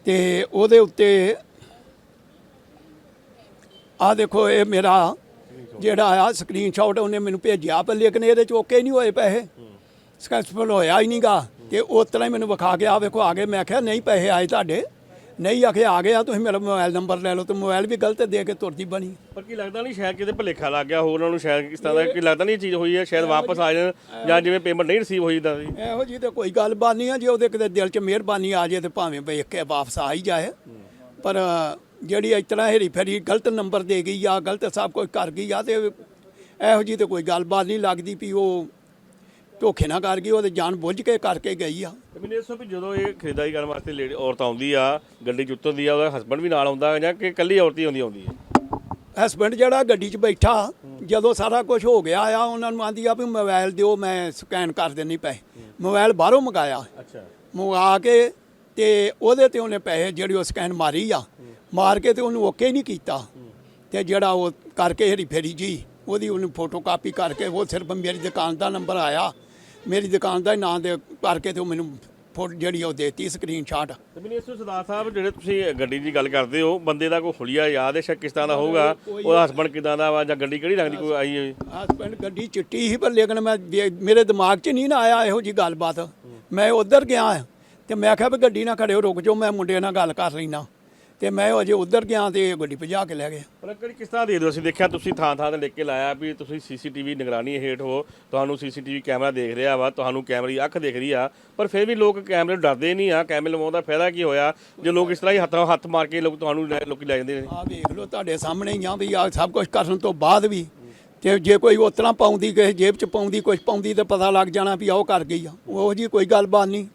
ਤੇ ਉਹਦੇ ਉੱਤੇ ਆ ਦੇਖੋ, ਇਹ ਮੇਰਾ ਜਿਹੜਾ ਆ ਸਕਰੀਨਸ਼ਾਟ ਉਹਨੇ ਮੈਨੂੰ ਭੇਜਿਆ, ਪਰ ਲੇਕਿਨ ਇਹਦੇ ਚ ਓਕੇ ਨਹੀਂ ਹੋਏ ਪੈਸੇ। ਸਕਸੈਸਫੁਲ ਹੋਇਆ ਹੀ ਨਹੀਂਗਾ ਤੇ ਉਸ ਤਰ੍ਹਾਂ ਹੀ ਮੈਨੂੰ ਵਿਖਾ ਕੇ ਆ ਵੇਖੋ, ਆ ਗਏ, ਮੈਂ ਕਿਹਾ, ਨਹੀਂ, ਪੈਸੇ ਆਏ ਤੁਹਾਡੇ। ਨਹੀਂ ਆਖੇ ਆ ਗਏ ਆ ਤੁਸੀਂ ਮੇਰਾ ਮੋਬਾਈਲ ਨੰਬਰ ਲੈ ਲਓ ਤੇ ਮੋਬਾਈਲ ਵੀ ਗਲਤ ਦੇ ਕੇ ਤੁਰਦੀ ਬਣੀ। ਪਰ ਕੀ ਲੱਗਦਾ ਨਹੀਂ ਸ਼ਾਇਦ ਕਿਤੇ ਭੁਲੇਖਾ ਲੱਗ ਗਿਆ ਹੋਰ ਉਹਨਾਂ ਨੂੰ ਸ਼ਾਇਦ ਕਿਸ ਤਰ੍ਹਾਂ ਦਾ ਕੀ ਲੱਗਦਾ ਨਹੀਂ ਇਹ ਚੀਜ਼ ਹੋਈ ਹੈ ਸ਼ਾਇਦ ਵਾਪਸ ਆ ਜਾਣ ਜਾਂ ਜਿਵੇਂ ਪੇਮੈਂਟ ਨਹੀਂ ਰਿਸੀਵ ਹੋਈ ਤਾਂ ਇਹੋ ਜੀ ਤੇ ਕੋਈ ਗੱਲਬਾਤ ਨਹੀਂ ਆ ਜੇ ਉਹਦੇ ਕਿਤੇ ਦਿਲ 'ਚ ਮਿਹਰਬਾਨੀ ਆ ਜੇ ਤੇ ਭਾਵੇਂ ਵੇਖ ਕੇ ਵਾਪਸ ਆ ਹੀ ਜਾਏ। ਪਰ ਜਿਹੜੀ ਇਸ ਤਰ੍ਹਾਂ ਹੇਰੀ ਫੇਰੀ ਗਲਤ ਨੰਬਰ ਦੇ ਗਈ ਆ ਗਲਤ ਸਭ ਕੁਝ ਕਰ ਗਈ ਆ ਤੇ ਇਹੋ ਜੀ ਤੇ ਕੋਈ ਗੱਲਬਾਤ ਨਹੀਂ ਲੱਗਦੀ ਵੀ ਉਹ ਧੋਖੇ ਨਾ ਕਰ ਗਈ ਉਹ ਤੇ ਜਾਣ ਬੁੱਝ ਕੇ ਕਰਕੇ ਗਈ ਆ। ਤੇ ਮੈਨੂੰ ਤੋਂ ਵੀ ਜਦੋਂ ਇਹ ਖਰੀਦਦਾਰੀ ਕਰਨ ਵਾਸਤੇ ਲੇਡੀ ਔਰਤ ਆਉਂਦੀ ਆ ਗੱਡੀ 'ਚ ਉਤਰਦੀ ਆ ਉਹਦਾ ਹਸਬੰਡ ਵੀ ਨਾਲ ਆਉਂਦਾ ਜਾਂ ਕਿ ਇਕੱਲੀ ਔਰਤ ਹੀ ਆਉਂਦੀ ਆਉਂਦੀ ਹੈ ਹਸਬੰਡ ਜਿਹੜਾ ਗੱਡੀ 'ਚ ਬੈਠਾ ਜਦੋਂ ਸਾਰਾ ਕੁਝ ਹੋ ਗਿਆ ਆ ਉਹਨਾਂ ਨੂੰ ਆਂਦੀ ਆ ਵੀ ਮੋਬਾਈਲ ਦਿਓ ਮੈਂ ਸਕੈਨ ਕਰ ਦੇਣੀ ਪੈਸੇ। ਮੋਬਾਈਲ ਬਾਹਰੋਂ ਮੰਗਾਇਆ। ਅੱਛਾ। ਮੰਗਾ ਕੇ ਤੇ ਉਹਦੇ ਤੇ ਉਹਨੇ ਪੈਸੇ ਜਿਹੜੀ ਉਹ ਸਕੈਨ ਮਾਰੀ ਆ ਮਾਰ ਕੇ ਤੇ ਉਹਨੂੰ ਓਕੇ ਨਹੀਂ ਕੀਤਾ। ਤੇ ਜਿਹੜਾ ਉਹ ਕਰਕੇ ਹੇਰੀ ਫੇਰੀ ਜੀ ਉਹਦੀ ਉਹਨੂੰ ਫੋਟੋ ਕਾਪੀ ਕਰਕੇ ਉਹ ਸਿਰਫ ਮੇਰੀ ਦੁਕਾਨ ਦਾ ਨੰਬਰ ਆਇਆ। ਮੇਰੀ ਦੁਕਾਨ ਦਾ ਨਾਂ ਦੇ ਕਰਕੇ ਤੇ ਉਹ ਮੈਨੂੰ ਫੋਟੋ ਜਿਹੜੀ ਉਹ ਦੇਤੀ ਸਕਰੀਨਸ਼ਾਟ ਤੇ ਮੈਨੂੰ ਇਸ ਤੋਂ ਸਰਦਾਰ ਸਾਹਿਬ ਜਿਹੜੇ ਤੁਸੀਂ ਗੱਡੀ ਦੀ ਗੱਲ ਕਰਦੇ ਹੋ ਬੰਦੇ ਦਾ ਕੋਈ ਹੁਲੀਆ ਯਾਦ ਹੈ ਸ਼ਾਇਦ ਕਿਸ ਤਰ੍ਹਾਂ ਦਾ ਹੋਊਗਾ? ਉਹਦਾ ਹਸਬੰਡ ਕਿਦਾਂ ਦਾ ਵਾ ਜਾਂ ਗੱਡੀ ਕਿਹੜੀ ਰੰਗ ਦੀ ਕੋਈ ਆਈ ਹੋਈ? ਹਸਬੈਂਡ ਗੱਡੀ ਚਿੱਟੀ ਸੀ ਪਰ ਲੇਕਿਨ ਮੈਂ ਮੇਰੇ ਦਿਮਾਗ 'ਚ ਨਹੀਂ ਨਾ ਆਇਆ ਇਹੋ ਜੀ ਗੱਲਬਾਤ। ਮੈਂ ਉਧਰ ਗਿਆ ਤੇ ਮੈਂ ਕਿਹਾ ਵੀ ਗੱਡੀ ਨਾ ਖੜਿਓ ਰੁਕ ਜਾਓ ਮੈਂ ਮੁੰਡੇ ਨਾਲ ਗੱਲ ਕਰ ਲੈਣਾ ਤੇ ਮੈਂ ਅਜੇ ਉਧਰ ਗਿਆ ਤੇ ਇਹ ਗੱਡੀ ਭਜਾ ਕੇ ਲੈ ਗਏ। ਪਰ ਕਿਹੜੀ ਕਿਸ ਤਰ੍ਹਾਂ ਦੇ ਦਿਓ ਅਸੀਂ ਦੇਖਿਆ ਤੁਸੀਂ ਥਾਂ ਥਾਂ ਤੇ ਲਿਖ ਕੇ ਲਾਇਆ ਵੀ ਤੁਸੀਂ ਸੀਸੀਟੀਵੀ ਨਿਗਰਾਨੀ ਹੇਠ ਹੋ। ਤੁਹਾਨੂੰ ਸੀਸੀਟੀਵੀ ਕੈਮਰਾ ਦੇਖ ਰਿਹਾ ਵਾ ਤੁਹਾਨੂੰ ਕੈਮਰੇ ਅੱਖ ਦਿਖ ਰਹੀ ਆ। ਪਰ ਫਿਰ ਵੀ ਲੋਕ ਕੈਮਰੇ ਡਰਦੇ ਨਹੀਂ ਆ। ਕੈਮਰੇ ਲਵਾਉਣ ਦਾ ਫਾਇਦਾ ਕੀ ਹੋਇਆ? ਜੇ ਲੋਕ ਇਸ ਤਰ੍ਹਾਂ ਹੀ ਹੱਥਾਂ ਹੱਥ ਮਾਰ ਕੇ ਲੋਕ ਤੁਹਾਨੂੰ ਲੈ- ਲੋਕੀ ਲੈ ਜਾਂਦੇ ਨੇ। ਆ ਵੇਖ ਲਓ ਤੁਹਾਡੇ ਸਾਹਮਣੇ ਹੀ ਆ ਵੀ ਆ ਸਭ ਕੁਝ ਕਰਨ ਤੋਂ ਬਾਅਦ ਵੀ ਤੇ ਜੇ ਕੋਈ ਉਸ ਤਰ੍ਹਾਂ ਪਾਉਂਦੀ ਕਿਸੇ ਜੇਬ 'ਚ ਪਾਉਂਦੀ ਕੁਝ ਪਾਉਂਦੀ ਤੇ ਪਤਾ ਲੱਗ ਜਾਣਾ ਵੀ ਆਹ ਉਹ ਕਰ ਗਈ ਆ। ਉਹ ਜੀ ਕੋਈ ਗੱਲਬਾਤ ਨਹੀਂ।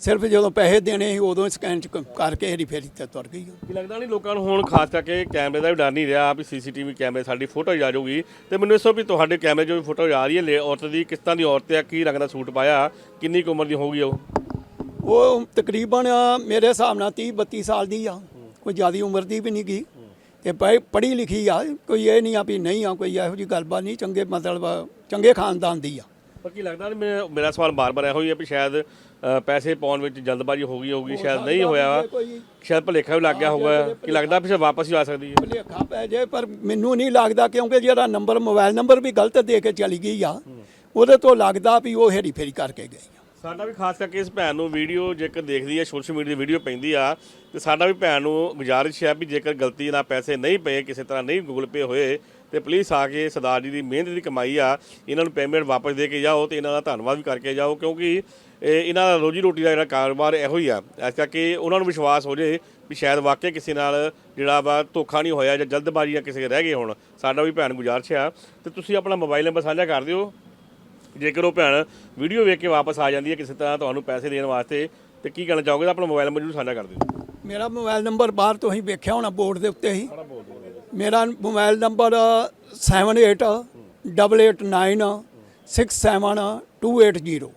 ਸਿਰਫ ਜਦੋਂ ਪੈਸੇ ਦੇਣੇ ਸੀ ਉਦੋਂ ਸਕੈਨ 'ਚ ਕਰਕੇ ਹੇਰੀ ਫੇਰੀ ਤੇ ਤੁਰ ਗਈ ਆ ਕੀ ਲੱਗਦਾ ਨਹੀਂ ਲੋਕਾਂ ਨੂੰ ਹੁਣ ਖਾਸ ਕਰਕੇ ਕੈਮਰੇ ਦਾ ਵੀ ਡਰ ਨਹੀਂ ਰਿਹਾ ਵੀ ਸੀਸੀਟੀਵੀ ਕੈਮਰੇ ਸਾਡੀ ਫੋਟੋ ਆ ਜਾਊਗੀ। ਤੇ ਮੈਨੂੰ ਇਸ ਵੀ ਤੁਹਾਡੇ ਕੈਮਰੇ 'ਚੋਂ ਵੀ ਫੋਟੋ ਆ ਰਹੀ ਹੈ ਲੇ- ਔਰਤ ਦੀ ਕਿਸ ਤਰ੍ਹਾਂ ਦੀ ਔਰਤ ਹੈ ਕੀ ਰੰਗ ਦਾ ਸੂਟ ਪਾਇਆ ਕਿੰਨੀ ਕੁ ਉਮਰ ਦੀ ਹੋਊਗੀ ਉਹ? ਉਹ ਤਕਰੀਬਨ ਮੇਰੇ ਹਿਸਾਬ ਨਾਲ 30 32 ਸਾਲ ਦੀ ਆ। ਕੋਈ ਜ਼ਿਆਦੀ ਉਮਰ ਦੀ ਵੀ ਨਹੀਂ ਗਈ ਤੇ ਪੜ੍ਹੀ- ਪੜ੍ਹੀ ਲਿਖੀ ਆ। ਕੋਈ ਇਹ ਨਹੀਂ ਆ ਵੀ ਨਹੀਂ ਆ ਕੋਈ ਇਹੋ ਜੀ ਗੱਲਬਾਤ ਨਹੀਂ ਚੰਗੇ ਮਤਲਬ ਚੰਗੇ ਖਾਨਦਾਨ ਦੀ ਆ। ਪਰ ਕੀ ਲੱਗਦਾ ਨਹੀਂ ਮੇਰਾ ਮੇਰਾ ਸਵਾਲ ਬਾਰ-ਬਾਰ ਇਹੋ ਹੀ ਹੈ ਵੀ ਸ਼ਾਇਦ ਅ, ਪੈਸੇ ਪਾਉਣ ਵਿੱਚ ਜਲਦਬਾਜ਼ੀ ਹੋ ਗਈ ਹੋਊਗੀ ਸ਼ਾਇਦ ਨਹੀਂ ਹੋਇਆ ਕੋਈ ਸ਼ਾਇਦ ਭੁਲੇਖਾ ਵੀ ਲੱਗ ਗਿਆ ਹੋਊਗਾ। ਕੀ ਲੱਗਦਾ ਵੀ ਸ਼ਾਇਦ ਵਾਪਸ ਹੀ ਆ ਸਕਦੀ ਹੈ? ਭੁਲੇਖਾ ਪੈ ਜਾਏ ਪਰ ਮੈਨੂੰ ਨਹੀਂ ਲੱਗਦਾ ਕਿਉਂਕਿ ਜਿਹੜਾ ਨੰਬਰ ਮੋਬਾਈਲ ਨੰਬਰ ਵੀ ਗਲਤ ਦੇ ਕੇ ਚਲੀ ਗਈ ਆ ਉਹਦੇ ਤੋਂ ਲੱਗਦਾ ਵੀ ਉਹ ਹੇਰੀ ਫੇਰੀ ਕਰਕੇ ਗਈ ਆ। ਸਾਡਾ ਵੀ ਖਾਸ ਕਰਕੇ ਇਸ ਭੈਣ ਨੂੰ ਵੀਡੀਓ ਜੇਕਰ ਦੇਖਦੀ ਹੈ ਸੋਸ਼ਲ ਮੀਡੀਆ ਦੀ ਵੀਡੀਓ ਪੈਂਦੀ ਆ ਤੇ ਸਾਡਾ ਵੀ ਭੈਣ ਨੂੰ ਗੁਜ਼ਾਰਿਸ਼ ਹੈ ਵੀ ਜੇਕਰ ਗਲਤੀ ਨਾਲ ਪੈਸੇ ਨਹੀਂ ਪਏ ਕਿਸੇ ਤਰ੍ਹਾਂ ਨਹੀਂ ਗੂਗਲ ਪੇ ਹੋਏ ਤੇ ਪਲੀਜ਼ ਆ ਕੇ ਸਰਦਾਰ ਜੀ ਦੀ ਮਿਹਨਤ ਦੀ ਕਮਾਈ ਆ ਇਹਨਾਂ ਨੂੰ ਪੇਮੈਂਟ ਵਾਪਸ ਦੇ ਕੇ ਜਾਓ ਤੇ ਇਹਨਾਂ ਦਾ ਧੰਨਵਾਦ ਵੀ ਕਰਕੇ ਜਾਓ ਕਿਉਂਕਿ ਇਹ ਇਹਨਾਂ ਦਾ ਰੋਜੀ ਰੋਟੀ ਦਾ ਜਿਹੜਾ ਕਾਰੋਬਾਰ ਇਹੋ ਹੀ ਆ। ਇਸ ਕਰਕੇ ਉਹਨਾਂ ਨੂੰ ਵਿਸ਼ਵਾਸ ਹੋ ਜੇ ਵੀ ਸ਼ਾਇਦ ਵਾਕਿਆ ਕਿਸੇ ਨਾਲ ਜਿਹੜਾ ਵਾ ਧੋਖਾ ਨਹੀਂ ਹੋਇਆ ਜਾਂ ਜਲਦਬਾਜ਼ੀ ਜਾਂ ਕਿਸੇ ਰਹਿ ਗਏ ਹੋਣ। ਸਾਡਾ ਵੀ ਭੈਣ ਗੁਜ਼ਾਰਿਸ਼ ਆ। ਤੇ ਤੁਸੀਂ ਆਪਣਾ ਮੋਬਾਈਲ ਨੰਬਰ ਸਾਂਝਾ ਕਰ ਦਿਓ। ਜੇਕਰ ਉਹ ਭੈਣ ਵੀਡੀਓ ਵੇਖ ਕੇ ਵਾਪਸ ਆ ਜਾਂਦੀ ਹੈ ਕਿਸੇ ਤਰ੍ਹਾਂ ਤੁਹਾਨੂੰ ਪੈਸੇ ਦੇਣ ਵਾਸਤੇ ਤੇ ਕੀ ਕਹਿਣਾ ਚਾਹੋਗੇ ਤਾਂ ਆਪਣਾ ਮੋਬਾਈਲ ਨੰਬਰ ਜਰੂਰ ਸਾਂਝਾ ਕਰ ਦਿਓ। ਮੇਰਾ ਮੋਬਾਈਲ ਨੰਬਰ ਬਾਹਰ ਤੁਸੀਂ ਵੇਖਿਆ ਹੋਣਾ ਬੋਰਡ ਦੇ ਉੱਤੇ ਹੀ। ਮੇਰਾ ਮੋਬਾਈਲ ਨੰਬਰ 7888967280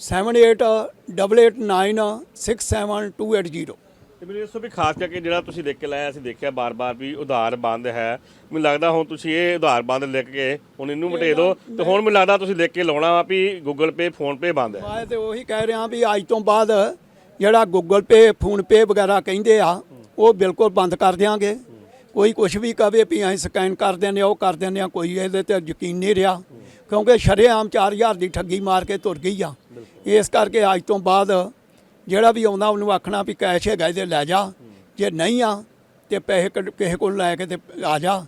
7888967280 ਤੇ ਮੈਨੂੰ ਇਸ ਤੋਂ ਵੀ ਖਾਸ ਕਰਕੇ ਜਿਹੜਾ ਤੁਸੀਂ ਲਿਖ ਕੇ ਲਾਇਆ ਅਸੀਂ ਦੇਖਿਆ ਬਾਰ-ਬਾਰ ਵੀ ਉਧਾਰ ਬੰਦ ਹੈ। ਮੈਨੂੰ ਲੱਗਦਾ ਹੁਣ ਤੁਸੀਂ ਇਹ ਉਧਾਰ ਬੰਦ ਲਿਖ ਕੇ ਹੁਣ ਇਹਨੂੰ ਮਟੇ ਦਿਓ ਤੇ ਹੁਣ ਮੈਨੂੰ ਲੱਗਦਾ ਤੁਸੀਂ ਲਿਖ ਕੇ ਲਾਉਣਾ ਵਾ ਵੀ ਗੂਗਲ ਪੇ ਫੋਨ ਪੇ ਬੰਦ ਹੈ। ਮੈਂ ਤੇ ਉਹੀ ਕਹਿ ਰਿਹਾ ਵੀ ਅੱਜ ਤੋਂ ਬਾਅਦ ਜਿਹੜਾ ਗੂਗਲ ਪੇ ਫੋਨ ਪੇ ਵਗੈਰਾ ਕਹਿੰਦੇ ਆ ਉਹ ਬਿਲਕੁਲ ਬੰਦ ਕਰ ਦਿਆਂਗੇ। ਕੋਈ ਕੁਝ ਵੀ ਕਵੇ ਵੀ ਅਸੀਂ ਸਕੈਨ ਕਰ ਦਿੰਦੇ ਆ ਉਹ ਕਰ ਦਿੰਦੇ ਆ ਕੋਈ ਇਹਦੇ ਤੇ ਯਕੀਨ ਨਹੀਂ ਰਿਹਾ। ਕਿਉਂਕਿ ਸ਼ਰੇਆਮ 4000 ਦੀ ਠੱਗੀ ਮਾਰ ਕੇ ਤੁਰ ਗਈ ਆ। ਇਸ ਕਰਕੇ ਅੱਜ ਤੋਂ ਬਾਅਦ ਜਿਹੜਾ ਵੀ ਆਉਂਦਾ ਉਹਨੂੰ ਆਖਣਾ ਵੀ ਕੈਸ਼ ਹੈਗਾ ਇਹਦੇ ਲੈ ਜਾ। ਜੇ ਨਹੀਂ ਆ ਤੇ ਪੈਸੇ ਕਿਸੇ ਕੋਲ ਲੈ ਕੇ ਤੇ ਆ ਜਾ।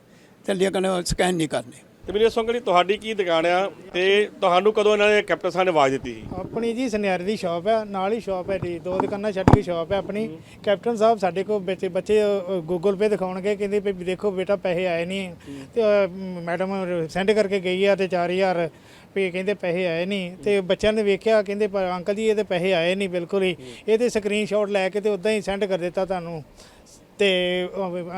ਤੇ ਲੇਕਿਨ ਸਕੈਨ ਨਹੀਂ ਕਰਨੇ। ਤੇ ਮੈਨੂੰ ਇਸ ਸੰਗਲੀ ਤੁਹਾਡੀ ਕੀ ਦੁਕਾਨ ਆ ਤੇ ਤੁਹਾਨੂੰ ਕਦੋਂ ਇਹਨਾਂ ਨੇ ਕੈਪਟਨ ਸਾਹਿਬ ਨੇ ਆਵਾਜ਼ ਦਿੱਤੀ ਸੀ? ਆਪਣੀ ਜੀ ਸੁਨਿਆਰੇ ਦੀ ਸ਼ਾਪ ਹੈ ਨਾਲ ਹੀ ਸ਼ਾਪ ਹੈ ਜੀ ਦੋ ਦੁਕਾਨਾਂ ਛੱਡ ਕੇ ਸ਼ਾਪ ਹੈ ਆਪਣੀ। ਕੈਪਟਨ ਸਾਹਿਬ ਸਾਡੇ ਕੋਲ ਬੱਚੇ ਬੱਚੇ ਗੂਗਲ ਪੇ ਦਿਖਾਉਣਗੇ, ਕਹਿੰਦੇ ਵੀ ਦੇਖੋ ਬੇਟਾ ਪੈਸੇ ਆਏ ਨਹੀਂ। ਤੇ ਮੈਡਮ ਸੈਂਡ ਕਰਕੇ ਗਈ ਆ ਤੇ 4000 ਵੀ ਕਹਿੰਦੇ ਪੈਸੇ ਆਏ ਨਹੀਂ। ਤੇ ਬੱਚਿਆਂ ਨੇ ਵੇਖਿਆ, ਕਹਿੰਦੇ ਪਰ ਅੰਕਲ ਜੀ ਇਹਦੇ ਪੈਸੇ ਆਏ ਨਹੀਂ ਬਿਲਕੁਲ ਹੀ। ਇਹਦੇ ਸਕਰੀਨਸ਼ਾਟ ਲੈ ਕੇ ਤੇ ਉਦਾਂ ਹੀ ਸੈਂਡ ਕਰ ਦਿੱਤਾ ਤੁਹਾਨੂੰ। ਤੇ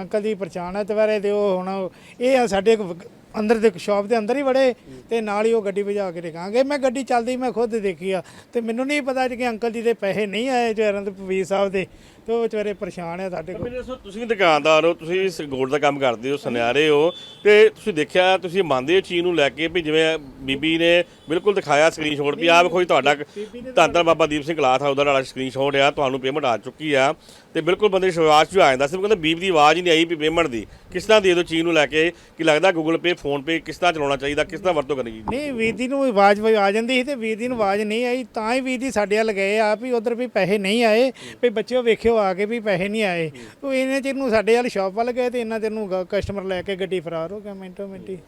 ਅੰਕਲ ਦੀ ਪਛਾਣ ਹੈ ਦੁਬਾਰੇ ਤੇ ਉਹ ਹੁਣ, ਇਹ ਆ ਸਾਡੇ ਵ- ਅੰਦਰ ਦੇ ਸ਼ਾਪ ਦੇ ਅੰਦਰ ਹੀ ਵੜੇ ਤੇ ਨਾਲ ਹੀ ਉਹ ਗੱਡੀ ਭਜਾ ਕੇ ਦਿਖਾਂਗੇ ਮੈਂ ਗੱਡੀ ਚੱਲਦੀ ਮੈਂ ਖੁਦ ਦੇਖੀ ਆ ਤੇ ਮੈਨੂੰ ਨਹੀਂ ਪਤਾ ਕਿ ਅੰਕਲ ਜੀ ਦੇ ਪੈਸੇ ਨਹੀਂ ਆਏ ਜੈਰਾਂ ਦੇ ਪਵੀਰ ਸਾਹਿਬ ਦੇ ਤੇ ਉਹ ਵਿਚਾਰੇ ਪਰੇਸ਼ਾਨ ਆ ਸਾਡੇ ਕੋਲ। ਮੈਨੂੰ ਦੱਸੋ ਤੁਸੀਂ ਦੁਕਾਨਦਾਰ ਹੋ ਤੁਸੀਂ ਗੋਲਡ ਦਾ ਕੰਮ ਕਰਦੇ ਹੋ ਸੁਨਿਆਰੇ ਹੋ ਤੇ ਤੁਸੀਂ ਦੇਖਿਆ ਤੁਸੀਂ ਮੰਨਦੇ ਹੋ ਚੀਜ਼ ਨੂੰ ਲੈ ਕੇ ਵੀ ਜਿਵੇਂ ਬੀਬੀ ਨੇ ਬਿਲਕੁਲ ਦਿਖਾਇਆ ਸਕਰੀਨਸ਼ਾਟ ਵੀ ਆਹ ਵੇਖੋ ਜੀ ਤੁਹਾਡਾ ਧੰਨ ਧੰਨ ਬਾਬਾ ਦੀਪ ਸਿੰਘ ਕਲਾਥ ਹਾਊਸ ਦਾ ਵਾਲਾ ਸਕਰੀਨਸ਼ਾਟ ਆ ਤੁਹਾਨੂੰ ਪੇਮੈਂਟ ਆ ਚੁੱਕੀ ਆ। ਤੇ ਬਿਲਕੁਲ ਬੰਦੇ ਵਿਸ਼ਵਾਸ ਵੀ ਆ ਜਾਂਦਾ ਸੀ ਕਹਿੰਦਾ ਬੀਬੀ ਦੀ ਆਵਾਜ਼ ਹੀ ਨਹੀਂ ਆਈ ਵੀ ਪੇਮੈਂਟ ਦੀ। ਕਿਸ ਤਰ੍ਹਾਂ ਦੇ ਦੋ ਚੀਜ਼ ਨੂੰ ਲੈ ਕੇ ਕਿ ਲੱਗਦਾ ਗੂਗਲ ਪੇ ਫੋਨ ਪੇ ਕਿਸ ਤਰ੍ਹਾਂ ਚਲਾਉਣਾ ਚਾਹੀਦਾ ਕਿਸ ਤਰ੍ਹਾਂ ਵਰਤੋਂ ਕਰਨੀ ਚਾਹੀਦੀ? ਨਹੀਂ ਵੀਰ ਦੀ ਨੂੰ ਆਵਾਜ਼ ਵੀ ਆ ਜਾਂਦੀ ਸੀ ਤੇ ਵੀਰ ਦੀ ਨੂੰ ਆਵਾਜ਼ ਨਹੀਂ ਆਈ ਤਾਂ ਹੀ ਵੀਰ ਦੀ ਸਾਡੇ ਵੱਲ ਗਏ ਆ ਵੀ ਉਧਰ ਵੀ ਪੈਸੇ ਨਹੀਂ ਆਏ ਵੀ ਬੱਚਿਓ ਵੇਖਿਓ ਆ ਕੇ ਵੀ ਪੈਸੇ ਨਹੀਂ ਆਏ। ਉਹ ਇਹਨੇ ਚਿਰ ਨੂੰ ਸਾਡੇ ਵੱਲ ਸ਼ਾਪ ਵੱਲ ਗਏ ਤੇ ਇਹਨਾਂ ਚਿਰ ਨੂੰ ਕਸਟਮਰ ਲੈ ਕੇ ਗੱਡੀ ਫਰਾਰ ਹੋ ਗਿਆ ਮਿੰਟੋ ਮਿੰਟੀ।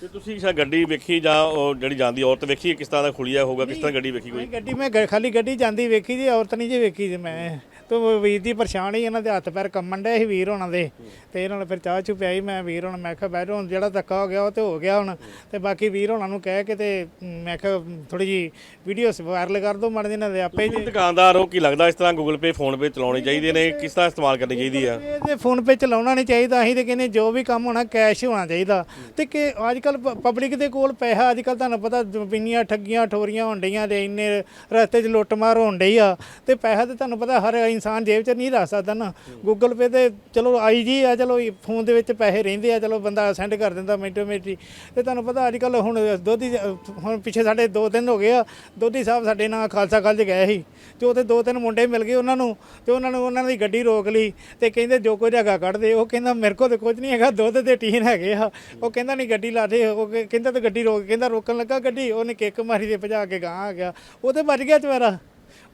ਤੇ ਤੁਸੀਂ ਸ਼ਾਇਦ ਗੱਡੀ ਵੇਖੀ ਜਾਂ ਉਹ ਜਿਹੜੀ ਜਾਂਦੀ ਔਰਤ ਵੇਖੀ ਕਿਸ ਤਰ੍ਹਾਂ ਦਾ ਖੁਲੀਆ ਹੋਊਗਾ ਕਿਸ ਤਰ੍ਹਾਂ ਗੱਡੀ ਵੇਖੀ ਕੋਈ? ਗੱਡੀ ਮੈਂ ਖਾਲੀ ਗੱਡੀ ਜਾਂਦੀ ਵੇਖੀ ਜੀ ਔਰਤ ਨਹੀਂ ਜੀ ਵੇਖੀ ਜੀ ਮੈਂ। ਤੇ ਵੀਰ ਦੀ ਪਰੇਸ਼ਾਨ ਇਹਨਾਂ ਦੇ ਹੱਥ ਪੈਰ ਕੰਮਣ ਡਏ ਸੀ ਵੀਰ ਹੋਣਾ ਦੇ। ਤੇ ਇਹਨਾਂ ਨੇ ਫਿਰ ਚਾਹ ਚੁ ਪਿਆਈ ਮੈਂ ਵੀਰ ਹੁਣ ਮੈਂ ਕਿਹਾ ਬੈਠੋ ਹੁਣ ਜਿਹੜਾ ਧੱਕਾ ਹੋ ਗਿਆ ਉਹ ਤੇ ਹੋ ਗਿਆ ਹੁਣ। ਤੇ ਬਾਕੀ ਵੀਰ ਹੋਣਾ ਨੂੰ ਕਹਿ ਕੇ ਤੇ ਮ, ਕਿਹਾ ਥੋੜੀ ਜੀ ਵੀਡੀਓ ਵਾਇਰਲ ਕਰ ਦੋ ਮੜ ਇਹਨਾਂ ਦੇ ਆਪੇ ਜੀ ਦੁਕਾਨਦਾਰ ਹੋ ਕੀ ਲੱਗਦਾ ਇਸ ਤਰ੍ਹਾਂ ਗੂਗਲ ਪੇ ਫੋਨ ਪੇ ਚਲਾਉਣੇ ਚਾਹੀਦੇ ਨੇ? ਕਿਸ ਤਰ੍ਹਾਂ ਇਸਤੇਮਾਲ ਕਰਨੀ ਚਾਹੀਦੀ ਆ? ਇਹਦੇ ਫੋਨ ਪੇ ਚਲਾਉਣਾ ਨਹੀਂ ਚਾਹੀਦਾ ਅਸੀਂ ਤੇ ਕਹਿੰਦੇ ਜੋ ਵੀ ਕੰਮ ਹੋਣਾ ਕੈਸ਼ ਹੋਣਾ ਚਾਹੀਦਾ। ਤੇ ਕਿ ਅੱਜ ਕੱਲ ਪਬਲਿਕ ਦੇ ਕੋਲ ਪੈਸਾ ਅੱਜ ਕੱਲ ਤੁਹਾਨੂੰ ਪਤਾ ਦੁਨੀਆਂ ਠੱਗੀਆਂ ਠੋਰੀਆਂ ਹੋਣ ਡਈਆਂ ਤੇ ਇੰਨੇ ਰਸਤੇ 'ਚ ਲੁੱਟਮਾਰ ਹੋਣ ਡਈ ਆ। ਤੇ ਪੈਸਾ ਤੇ ਤੁਹਾਨੂੰ ਪਤਾ ਹਰ ਇਨਸਾਨ ਜੇਬ 'ਚ ਨਹੀਂ ਰੱਖ ਸਕਦਾ ਨਾ। ਗੂਗਲ ਪੇ ਤੇ ਚਲੋ ਆਈ ਜੀ ਆ, ਚਲੋ ਫੋਨ ਦੇ ਵਿੱਚ ਪੈਸੇ ਰਹਿੰਦੇ ਆ, ਚਲੋ ਬੰਦਾ ਸੈਂਡ ਕਰ ਦਿੰਦਾ ਮਿੰਟੋ ਮਿੰਟੀ। ਤੇ ਤੁਹਾਨੂੰ ਪਤਾ ਅੱਜ ਕੱਲ ਹੁਣ ਦੋਧੀ ਹੁਣ ਪਿੱਛੇ ਸਾਡੇ ਦੋ ਦਿਨ ਹੋ ਗਏ ਆ, ਦੋਧੀ ਸਾਹਿਬ ਸਾਡੇ ਨਾਲ ਖਾਲਸਾ ਕਾਲਜ ਗਏ ਸੀ। ਤੇ ਉੱਥੇ ਦੋ ਤਿੰਨ ਮੁੰਡੇ ਮਿਲ ਗਏ ਉਹਨਾਂ ਨੂੰ, ਤੇ ਉਹਨਾਂ ਨੂੰ, ਉਹਨਾਂ ਦੀ ਗੱਡੀ ਰੋਕ ਲਈ ਤੇ ਕਹਿੰਦੇ ਜੋ ਕੁਝ ਹੈਗਾ ਕੱਢ ਦੇ। ਉਹ ਕਹਿੰਦਾ ਮੇਰੇ ਕੋਲ ਤੇ ਕੁਝ ਨਹੀਂ ਹੈਗਾ, ਦੁੱਧ ਦੇ ਟੀਨ ਹੈਗੇ ਆ। ਉਹ ਕਹਿੰਦਾ ਨਹੀਂ ਗੱਡੀ ਲਾ ਦੇ, ਉਹ ਕਹਿੰਦਾ ਤੇ ਗੱਡੀ ਰੋਕ, ਕਹਿੰਦਾ ਰੋਕਣ ਲੱਗਾ ਗੱਡੀ, ਉਹਨੇ ਕਿੱਕ ਮਾਰੀ ਤੇ ਭਜਾ ਕੇ ਗਾਂ ਆ ਗਿਆ। ਉਹ ਤੇ ਬਚ ਗਿਆ ਚਵਾਰਾ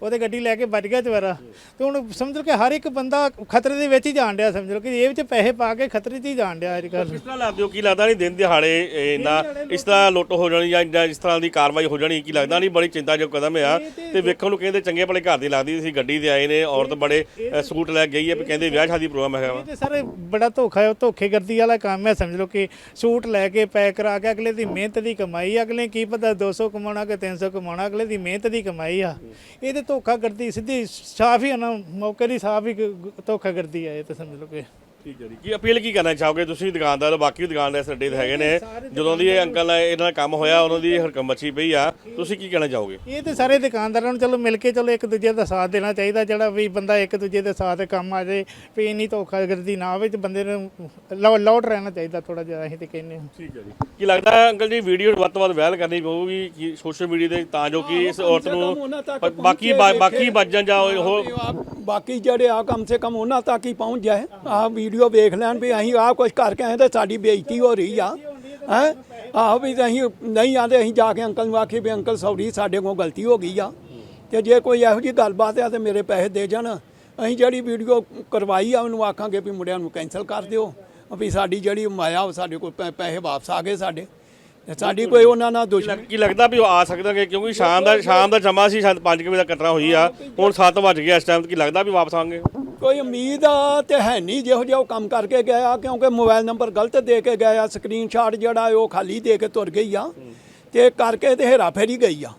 ਉਹਦੇ ਗੱਡੀ ਲੈ ਕੇ ਬਚ ਗਿਆ ਚਵਾਰਾ ਤੇ ਹੁਣ ਸਮਝ ਲਓ ਕਿ ਹਰ ਇੱਕ ਬੰਦਾ ਖਤਰੇ ਦੇ ਵਿੱਚ ਹੀ ਜਾਣ ਡਿਆ ਸਮਝ ਲਓ ਕਿ ਇਹ ਵਿੱਚ ਪੈਸੇ ਪਾ ਕੇ ਖਤਰੇ 'ਚ ਹੀ ਜਾਣ ਡਿਆ ਅੱਜ ਕੱਲ੍ਹ। ਕਿਸ ਤਰ੍ਹਾਂ ਲੱਗਦੇ ਹੋ? ਕੀ ਲੱਗਦਾ ਨਹੀਂ ਦਿਨ ਦਿਹਾੜੇ ਇੰਨਾ ਇਸ ਤਰ੍ਹਾਂ ਲੁੱਟ ਹੋ ਜਾਣੀ ਜਾਂ ਇਸ ਤਰ੍ਹਾਂ ਦੀ ਕਾਰਵਾਈ ਹੋ ਜਾਣੀ ਕੀ ਲੱਗਦਾ ਨਹੀਂ? ਬੜੀ ਚਿੰਤਾਜਨਕ ਕਦਮ ਆ। ਤੇ ਵੇਖਣ ਨੂੰ ਕਹਿੰਦੇ ਚੰਗੇ ਭਲੇ ਘਰ ਦੀ ਲੱਗਦੀ ਸੀ ਗੱਡੀ ਤੇ ਆਏ ਨੇ ਔਰਤ ਬੜੇ ਸੂਟ ਲੈ ਗਈ ਹੈ ਵੀ ਕਹਿੰਦੇ ਵਿਆਹ ਸ਼ਾਦੀ ਪ੍ਰੋਗਰਾਮ ਹੈਗਾ ਵਾ। ਇਹ ਤੇ ਸਰ ਬੜਾ ਧੋਖਾ ਹੈ ਧੋਖੇਗਰਦੀ ਵਾਲਾ ਕੰਮ ਹੈ ਸਮਝ ਲਓ ਕਿ ਸੂਟ ਲੈ ਕੇ ਪੈਕ ਕਰਾ ਕੇ ਅਗਲੇ ਦੀ ਮਿਹਨਤ ਦੀ ਕਮਾਈ ਅਗਲੇ ਕੀ ਪਤਾ 200 ਕਮਾਉਣਾ ਕਿ 300 ਕਮਾਉਣਾ ਅਗਲੇ ਦੀ ਮਿਹਨਤ ਦੀ ਕਮਾਈ ਆ। ਇਹ ਤੇ ਧੋਖਾਗਰਦੀ, ਸਿੱਧੀ ਸਾਫ਼ ਹੀ ਆ ਨਾ, ਮੌਕੇ ਦੀ ਸਾਫ਼ ਹੀ ਗ- ਗ- ਧੋਖਾਗਰਦੀ ਆ, ਇਹ ਤਾਂ ਸਮਝ ਲਓ ਕਿ ਠੀਕ ਹੈ ਜੀ। ਕੀ ਅਪੀਲ ਕੀ ਕਰਨਾ ਚਾਹੋਗੇ? ਤੁਸੀਂ ਦੁਕਾਨਦਾਰ ਹੋ, ਬਾਕੀ ਦੁਕਾਨਦਾਰ ਤੇ ਹੈਗੇ ਨੇ। ਜਦੋਂ ਦੀ ਇਹ ਅੰਕਲ ਨਾਲ ਇਹਨਾਂ ਦਾ ਕੰਮ ਹੋਇਆ ਉਹਨਾਂ ਦੀ ਹਰਕਮ ਮੱਛੀ ਪਈ ਆ। ਤੁਸੀਂ ਕੀ ਕਹਿਣਾ ਚਾਹੋਗੇ? ਇਹ ਤੇ ਸਾਰੇ ਦੁਕਾਨਦਾਰਾਂ ਨੂੰ ਚਲੋ ਮਿਲ ਕੇ ਚਲੋ ਇੱਕ ਦੂਜੇ ਦਾ ਸਾਥ ਦੇਣਾ ਚਾਹੀਦਾ ਜਿਹੜਾ ਵੀ ਬੰਦਾ ਇੱਕ ਦੂਜੇ ਦੇ ਸਾਥ ਕੰਮ ਆ ਜਾਏ ਵੀ ਇੰਨੀ ਧੋਖਾਗਰਦੀ ਨਾ ਹੋਵੇ ਤੇ ਬੰਦੇ ਨੂੰ ਲੌ- ਲੌਟ ਰਹਿਣਾ ਚਾਹੀਦਾ ਥੋੜਾ ਜਿਹਾ ਅਸੀਂ ਤੇ ਕਹਿੰਦੇ ਹਾਂ। ਠੀਕ ਹੈ ਜੀ। ਕੀ ਲੱਗਦਾ ਹੈ ਅੰਕਲ ਜੀ ਵੀਡੀਓ ਵੱਧ ਤੋਂ ਵੱਧ ਵਾਇਰਲ ਕਰਨੀ ਪਊਗੀ ਕਿ ਸੋਸ਼ਲ ਮੀਡੀਆ ਤੇ ਤਾਂ ਜੋ ਕਿ ਇਸ ਔਰਤ ਨੂੰ ਬਾਕੀ ਬਾਕੀ ਵੱਜਣ ਜਾਂ ਹੋਰ ਬਾਕੀ ਜਿਹੜੇ ਆ ਕਮ ਸੇ ਕਮ ਉਹਨਾਂ ਤੱਕ ਹੀ ਪਹੁੰਚ ਜਾਏ। ਆ ਵੀਡੀਓ ਵੇਖ ਲੈਣ ਵੀ ਅਸੀਂ ਆ ਕੁਝ ਕਰਕੇ ਆਏ ਤੇ ਸਾਡੀ ਬੇਇੱਜ਼ਤੀ ਹੋ ਰਹੀ ਆ। ਹੈ? ਆਹ ਵੀ ਅਸੀਂ ਨਹੀਂ ਆਂਦੇ, ਅਸੀਂ ਜਾ ਕੇ ਅੰਕਲ ਨੂੰ ਆਖੀ ਵੀ ਅੰਕਲ ਸੌਰੀ, ਸਾਡੇ ਕੋਲ ਗਲਤੀ ਹੋ ਗਈ ਆ। ਤੇ ਜੇ ਕੋਈ ਇਹੋ ਜੀ ਗੱਲਬਾਤ ਆ ਤੇ ਮੇਰੇ ਪੈਸੇ ਦੇ ਜਾਣ। ਅਸੀਂ ਜਿਹੜੀ ਵੀਡੀਓ ਕਰਵਾਈ ਆ, ਉਹਨੂੰ ਆਖਾਂਗੇ ਵੀ ਮੁੰਡਿਆਂ ਨੂੰ ਕੈਨਸਲ ਕਰ ਦਿਓ। ਵੀ ਸਾਡੀ ਜਿਹੜੀ ਮਾਇਆ ਉਹ ਸਾਡੇ ਕੋਲ ਪੈ- ਪੈਸੇ ਵਾਪਸ ਆ ਗਏ ਸਾਡੇ। ਸਾਡੀ ਕੋਈ ਉਹਨਾਂ ਨਾਲ ਦੁਸ਼ਮਣੀ ਕੀ ਲੱਗਦਾ ਵੀ ਉਹ ਆ ਸਕਦਾਗੇ ਕਿਉਂਕਿ ਸ਼ਾਮ ਦਾ ਸ਼ਾਮ ਦਾ ਜਮਾ ਸੀ ਸ਼ਾਇਦ 5 ਵਜੇ ਦਾ ਕਟਰਾ ਹੋਈ ਆ। ਹੁਣ 7 ਵਜ ਗਏ ਇਸ ਟਾਈਮ ਕੀ ਲੱਗਦਾ ਵੀ ਵਾਪਸ ਆਵਾਂਗੇ ਕੋਈ ਉਮੀਦ ਆ ਤੇ ਹੈ ਨਹੀਂ ਜਿਹੋ ਜਿਹਾ ਉਹ ਕੰਮ ਕਰਕੇ ਗਿਆ ਕਿਉਂਕਿ ਮੋਬਾਈਲ ਨੰਬਰ ਗਲਤ ਦੇ ਕੇ ਗਿਆ ਸਕਰੀਨਸ਼ਾਟ ਜਿਹੜਾ ਉਹ ਖਾਲੀ ਦੇ ਕੇ ਤੁਰ ਗਈ ਆ। ਤੇ ਕਰਕੇ ਤੇ ਹੇਰਾ ਫੇਰੀ ਗਈ ਆ।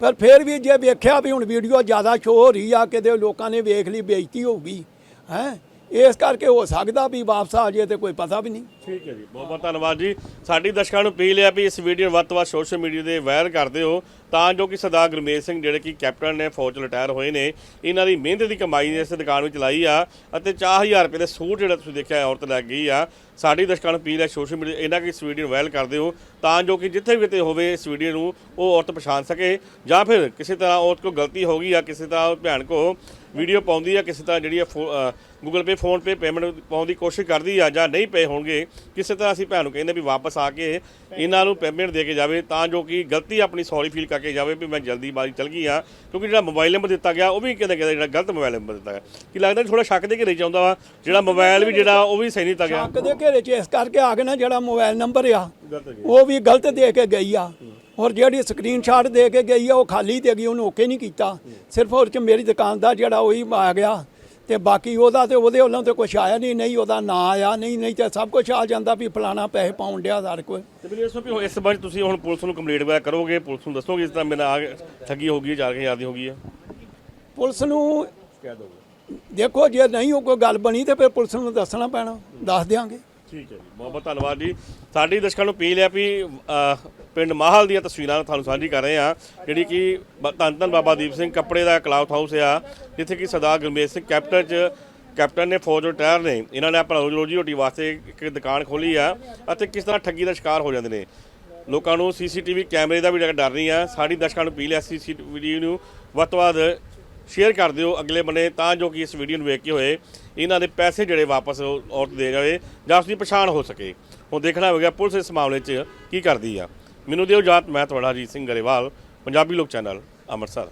ਪਰ ਫਿਰ ਵੀ ਜੇ ਵੇਖਿਆ ਵੀ ਹੁਣ ਵੀਡੀਓ ਜ਼ਿਆਦਾ ਸ਼ੋ ਹੋ ਰਹੀ ਆ ਕਿਤੇ ਲੋਕਾਂ ਨੇ ਵੇਖ ਲਈ ਬੇਇੱਜ਼ਤੀ ਹੋਊਗੀ ਹੈ? ਇਸ ਕਰਕੇ ਹੋ ਸਕਦਾ ਵੀ ਵਾਪਸ ਆ ਜੇ ਤੇ ਕੋਈ ਪਤਾ ਵੀ ਨਹੀਂ। ਠੀਕ ਹੈ ਜੀ, ਬਹੁਤ ਬਹੁਤ ਧੰਨਵਾਦ ਜੀ। ਸਾਡੀ ਦਰਸ਼ਕਾਂ ਨੂੰ ਅਪੀਲ ਹੈ ਵੀ ਇਸ ਵੀਡੀਓ ਨੂੰ ਵੱਧ ਤੋਂ ਵੱਧ ਸੋਸ਼ਲ ਮੀਡੀਆ ਤੇ ਵਾਇਰਲ ਕਰਦੇ ਹੋ ਤਾਂ ਜੋ ਕਿ ਸਰਦਾਰ ਗੁਰਮੇਲ ਸਿੰਘ ਜਿਹੜੇ ਕਿ ਕੈਪਟਨ ਨੇ ਫੌਜ 'ਚ ਰਿਟਾਇਰ ਹੋਏ ਨੇ, ਇਹਨਾਂ ਦੀ ਮਿਹਨਤ ਦੀ ਕਮਾਈ ਨੇ ਇਸ ਦੁਕਾਨ ਵਿੱਚ ਲਾਈ ਆ ਅਤੇ 4000 ਰੁਪਏ ਦੇ ਸੂਟ ਜਿਹੜਾ ਤੁਸੀਂ ਦੇਖਿਆ ਔਰਤ ਲੈ ਗਈ ਆ। ਸਾਡੀ ਦਰਸ਼ਕਾਂ ਨੂੰ ਅਪੀਲ ਹੈ ਸੋਸ਼ਲ ਮੀਡੀਆ ਇਹਨਾਂ ਕਿ ਇਸ ਵੀਡੀਓ ਨੂੰ ਵਾਇਰਲ ਕਰਦੇ ਹੋ ਤਾਂ ਜੋ ਕਿ ਜਿੱਥੇ ਵੀ ਕਿਤੇ ਹੋਵੇ ਇਸ ਵੀਡੀਓ ਨੂੰ ਉਹ ਔਰਤ ਪਛਾਣ ਸਕੇ ਜਾਂ ਫਿਰ ਕਿਸੇ ਤਰ੍ਹਾਂ ਔਰਤ ਕੋ ਗਲਤੀ ਹੋ ਗਈ ਆ, ਕਿਸੇ ਤਰ੍ਹਾਂ ਉਹ ਭੈਣ ਕੋ ਵੀਡੀਓ ਪਾਉਂਦੀ ਆ ਕਿਸੇ ਤਰ੍ਹਾਂ ਜਿਹੜੀ ਆ Google Pay PhonePe payment ਪਾਉਣ ਦੀ ਕੋਸ਼ਿਸ਼ ਕਰਦੀ ਆ ਜਾਂ ਨਹੀਂ ਪਏ ਹੋਣਗੇ ਕਿਸੇ ਤਰ੍ਹਾਂ ਅਸੀਂ ਭੈਣ ਨੂੰ ਕਹਿੰਦੇ ਵੀ ਵਾਪਸ ਆ ਕੇ ਇਹਨਾਂ ਨੂੰ ਪੇਮੈਂਟ ਦੇ ਕੇ ਜਾਵੇ ਤਾਂ ਜੋ ਕਿ ਗਲਤੀ ਆਪਣੀ ਸੌਰੀ ਫੀਲ ਕਰਕੇ ਜਾਵੇ ਵੀ ਮੈਂ ਜਲਦੀਬਾਜ਼ੀ ਚਲ ਗਈ ਆ ਕਿਉਂਕਿ ਜਿਹੜਾ ਮੋਬਾਈਲ ਨੰਬਰ ਦਿੱਤਾ ਗਿਆ ਉਹ ਵੀ ਕਿਤੇ ਕਿਤੇ ਜਿਹੜਾ ਗਲਤ ਮੋਬਾਈਲ ਨੰਬਰ ਦਿੱਤਾ ਗਿਆ। ਕੀ ਲੱਗਦਾ ਥੋੜਾ ਸ਼ੱਕ ਦੇ ਘੇਰੇ ਚ ਆਉਂਦਾ ਵਾ ਜਿਹੜਾ ਮੋਬਾਈਲ ਵੀ ਜਿਹੜਾ ਉਹ ਵੀ ਸਹੀ ਨਹੀਂ ਦਿੱਤਾ ਗਿਆ? ਸ਼ੱਕ ਦੇ ਘੇਰੇ 'ਚ ਇਸ ਕਰਕੇ ਆ ਗਏ ਨਾ ਜਿਹੜਾ ਮੋਬਾਈਲ ਨੰਬਰ ਆ ਉਹ ਵੀ ਗਲਤ ਦੇ ਕੇ ਗਈ ਆ। ਔਰ ਜਿਹੜੀ ਸਕਰੀਨਸ਼ਾਟ ਦੇ ਕੇ ਗਈ ਆ ਉਹ ਖਾਲੀ ਦੇ ਗਈ ਉਹਨੂੰ ਓਕੇ ਨਹੀਂ ਕੀਤਾ। ਸਿਰਫ ਉਹ ਚ ਮੇਰੀ ਦੁਕਾਨ ਦਾ ਜਿਹੜਾ ਉਹੀ ਆ ਗਿਆ। ਤੇ ਬਾਕੀ ਉਹਦਾ ਤੇ ਉਹਦੇ ਵੱਲੋਂ ਤੇ ਕੁਝ ਆਇਆ ਨਹੀਂ ਨਹੀਂ ਉਹਦਾ ਨਾਂ ਆਇਆ ਨਹੀਂ ਨਹੀਂ ਤੇ ਸਭ ਕੁਝ ਆ ਜਾਂਦਾ ਵੀ ਫਲਾਣਾ ਪੈਸੇ ਪਾਉਣ ਡਿਆ ਸਾਡੇ ਕੋਲ ਤੇ ਮੈਨੂੰ ਇਸ ਵੀ ਇਸ ਬਾਰੇ ਤੁਸੀਂ ਹੁਣ ਪੁਲਿਸ ਨੂੰ ਕੰਪਲੀਟ ਵਗੈਰਾ ਕਰੋਗੇ ਪੁਲਿਸ ਨੂੰ ਦੱਸੋਗੇ ਇਸ ਤਰ੍ਹਾਂ ਮੇਰੇ ਆ ਠੱਗੀ ਹੋ ਗਈ 4000 ਦੀ ਹੋ ਗਈ ਹੈ ਪੁਲਿਸ ਨੂੰ ਕਹਿ ਦੋਗੇ ਦੇਖੋ ਜੇ ਨਹੀਂ ਉਹ ਕੋਈ ਗੱਲ ਬਣੀ ਤੇ ਫਿਰ ਪੁਲਿਸ ਨੂੰ ਦੱਸਣਾ ਪੈਣਾ ਦੱਸ ਦਿਆਂਗੇ। ਠੀਕ ਹੈ ਜੀ ਬਹੁਤ ਬਹੁਤ ਧੰਨਵਾਦ ਜੀ। ਸਾਡੀ ਦਰਸ਼ਕਾਂ ਨੂੰ ਅਪੀਲ ਹੈ ਵੀ ਪਿੰਡ ਮਾਹਲ ਦੀਆਂ ਤਸਵੀਰਾਂ ਤੁਹਾਨੂੰ ਸਾਂਝੀ ਕਰ ਰਹੇ ਹਾਂ, ਜਿਹੜੀ ਕਿ ਬ- ਧੰਨ ਧੰਨ ਬਾਬਾ ਦੀਪ ਸਿੰਘ ਕੱਪੜੇ ਦਾ ਕਲਾਉਥ ਹਾਊਸ ਆ, ਜਿੱਥੇ ਕਿ ਸਰਦਾਰ ਗੁਰਮੇਜ ਸਿੰਘ ਕੈਪਟਨ ਚ, ਕੈਪਟਨ ਨੇ ਫੌਜ ਰਿਟਾਇਰ ਨੇ, ਇਹਨਾਂ ਨੇ ਆਪਣਾ ਰੋਜੀ ਰੋਜੀ ਰੋਟੀ ਵਾਸਤੇ ਇੱਕ ਦੁਕਾਨ ਖੋਲੀ ਆ ਅਤੇ ਕਿਸ ਤਰ੍ਹਾਂ ਠੱਗੀ ਦਾ ਸ਼ਿਕਾਰ ਹੋ ਜਾਂਦੇ ਨੇ। ਲੋਕਾਂ ਨੂੰ ਸੀਸੀਟੀਵੀ ਕੈਮਰੇ ਦਾ ਵੀ ਡਰ ਨਹੀਂ ਆ ਸਾਡੀ ਦਰਸ਼ਕਾਂ ਨੂੰ ਅਪੀਲ ਹੈ ਸੀਸੀਟੀਵੀ ਨੂੰ ਵੱਧ ਤੋਂ ਵੱਧ ਸ਼ੇਅਰ ਕਰ ਦਿਓ ਅਗਲੇ ਬੰਨੇ, ਤਾਂ ਜੋ ਕਿ ਇਸ ਵੀਡੀਓ ਨੂੰ ਵੇਖ ਕੇ ਹੋਏ, ਇਹਨਾਂ ਦੇ ਪੈਸੇ ਜਿਹੜੇ ਵਾਪਸ ਔਰਤ ਦੇ ਜਾਵੇ ਜਾਂ ਉਸ ਦੀ ਪਛਾਣ ਹੋ ਸਕੇ। ਹੁਣ ਦੇਖਣਾ ਹੋਵੇਗਾ ਪੁਲਿਸ ਇਸ ਮਾਮਲੇ 'ਚ ਕੀ ਕਰਦੀ ਆ। ਮੈਨੂੰ ਦਿਓ ਜਾਤ ਮੈਂ ਤੁਹਾਡਾ ਅਜੀਤ ਸਿੰਘ ਗਰੇਵਾਲ ਪੰਜਾਬੀ ਲੋਕ ਚੈਨਲ ਅੰਮ੍ਰਿਤਸਰ।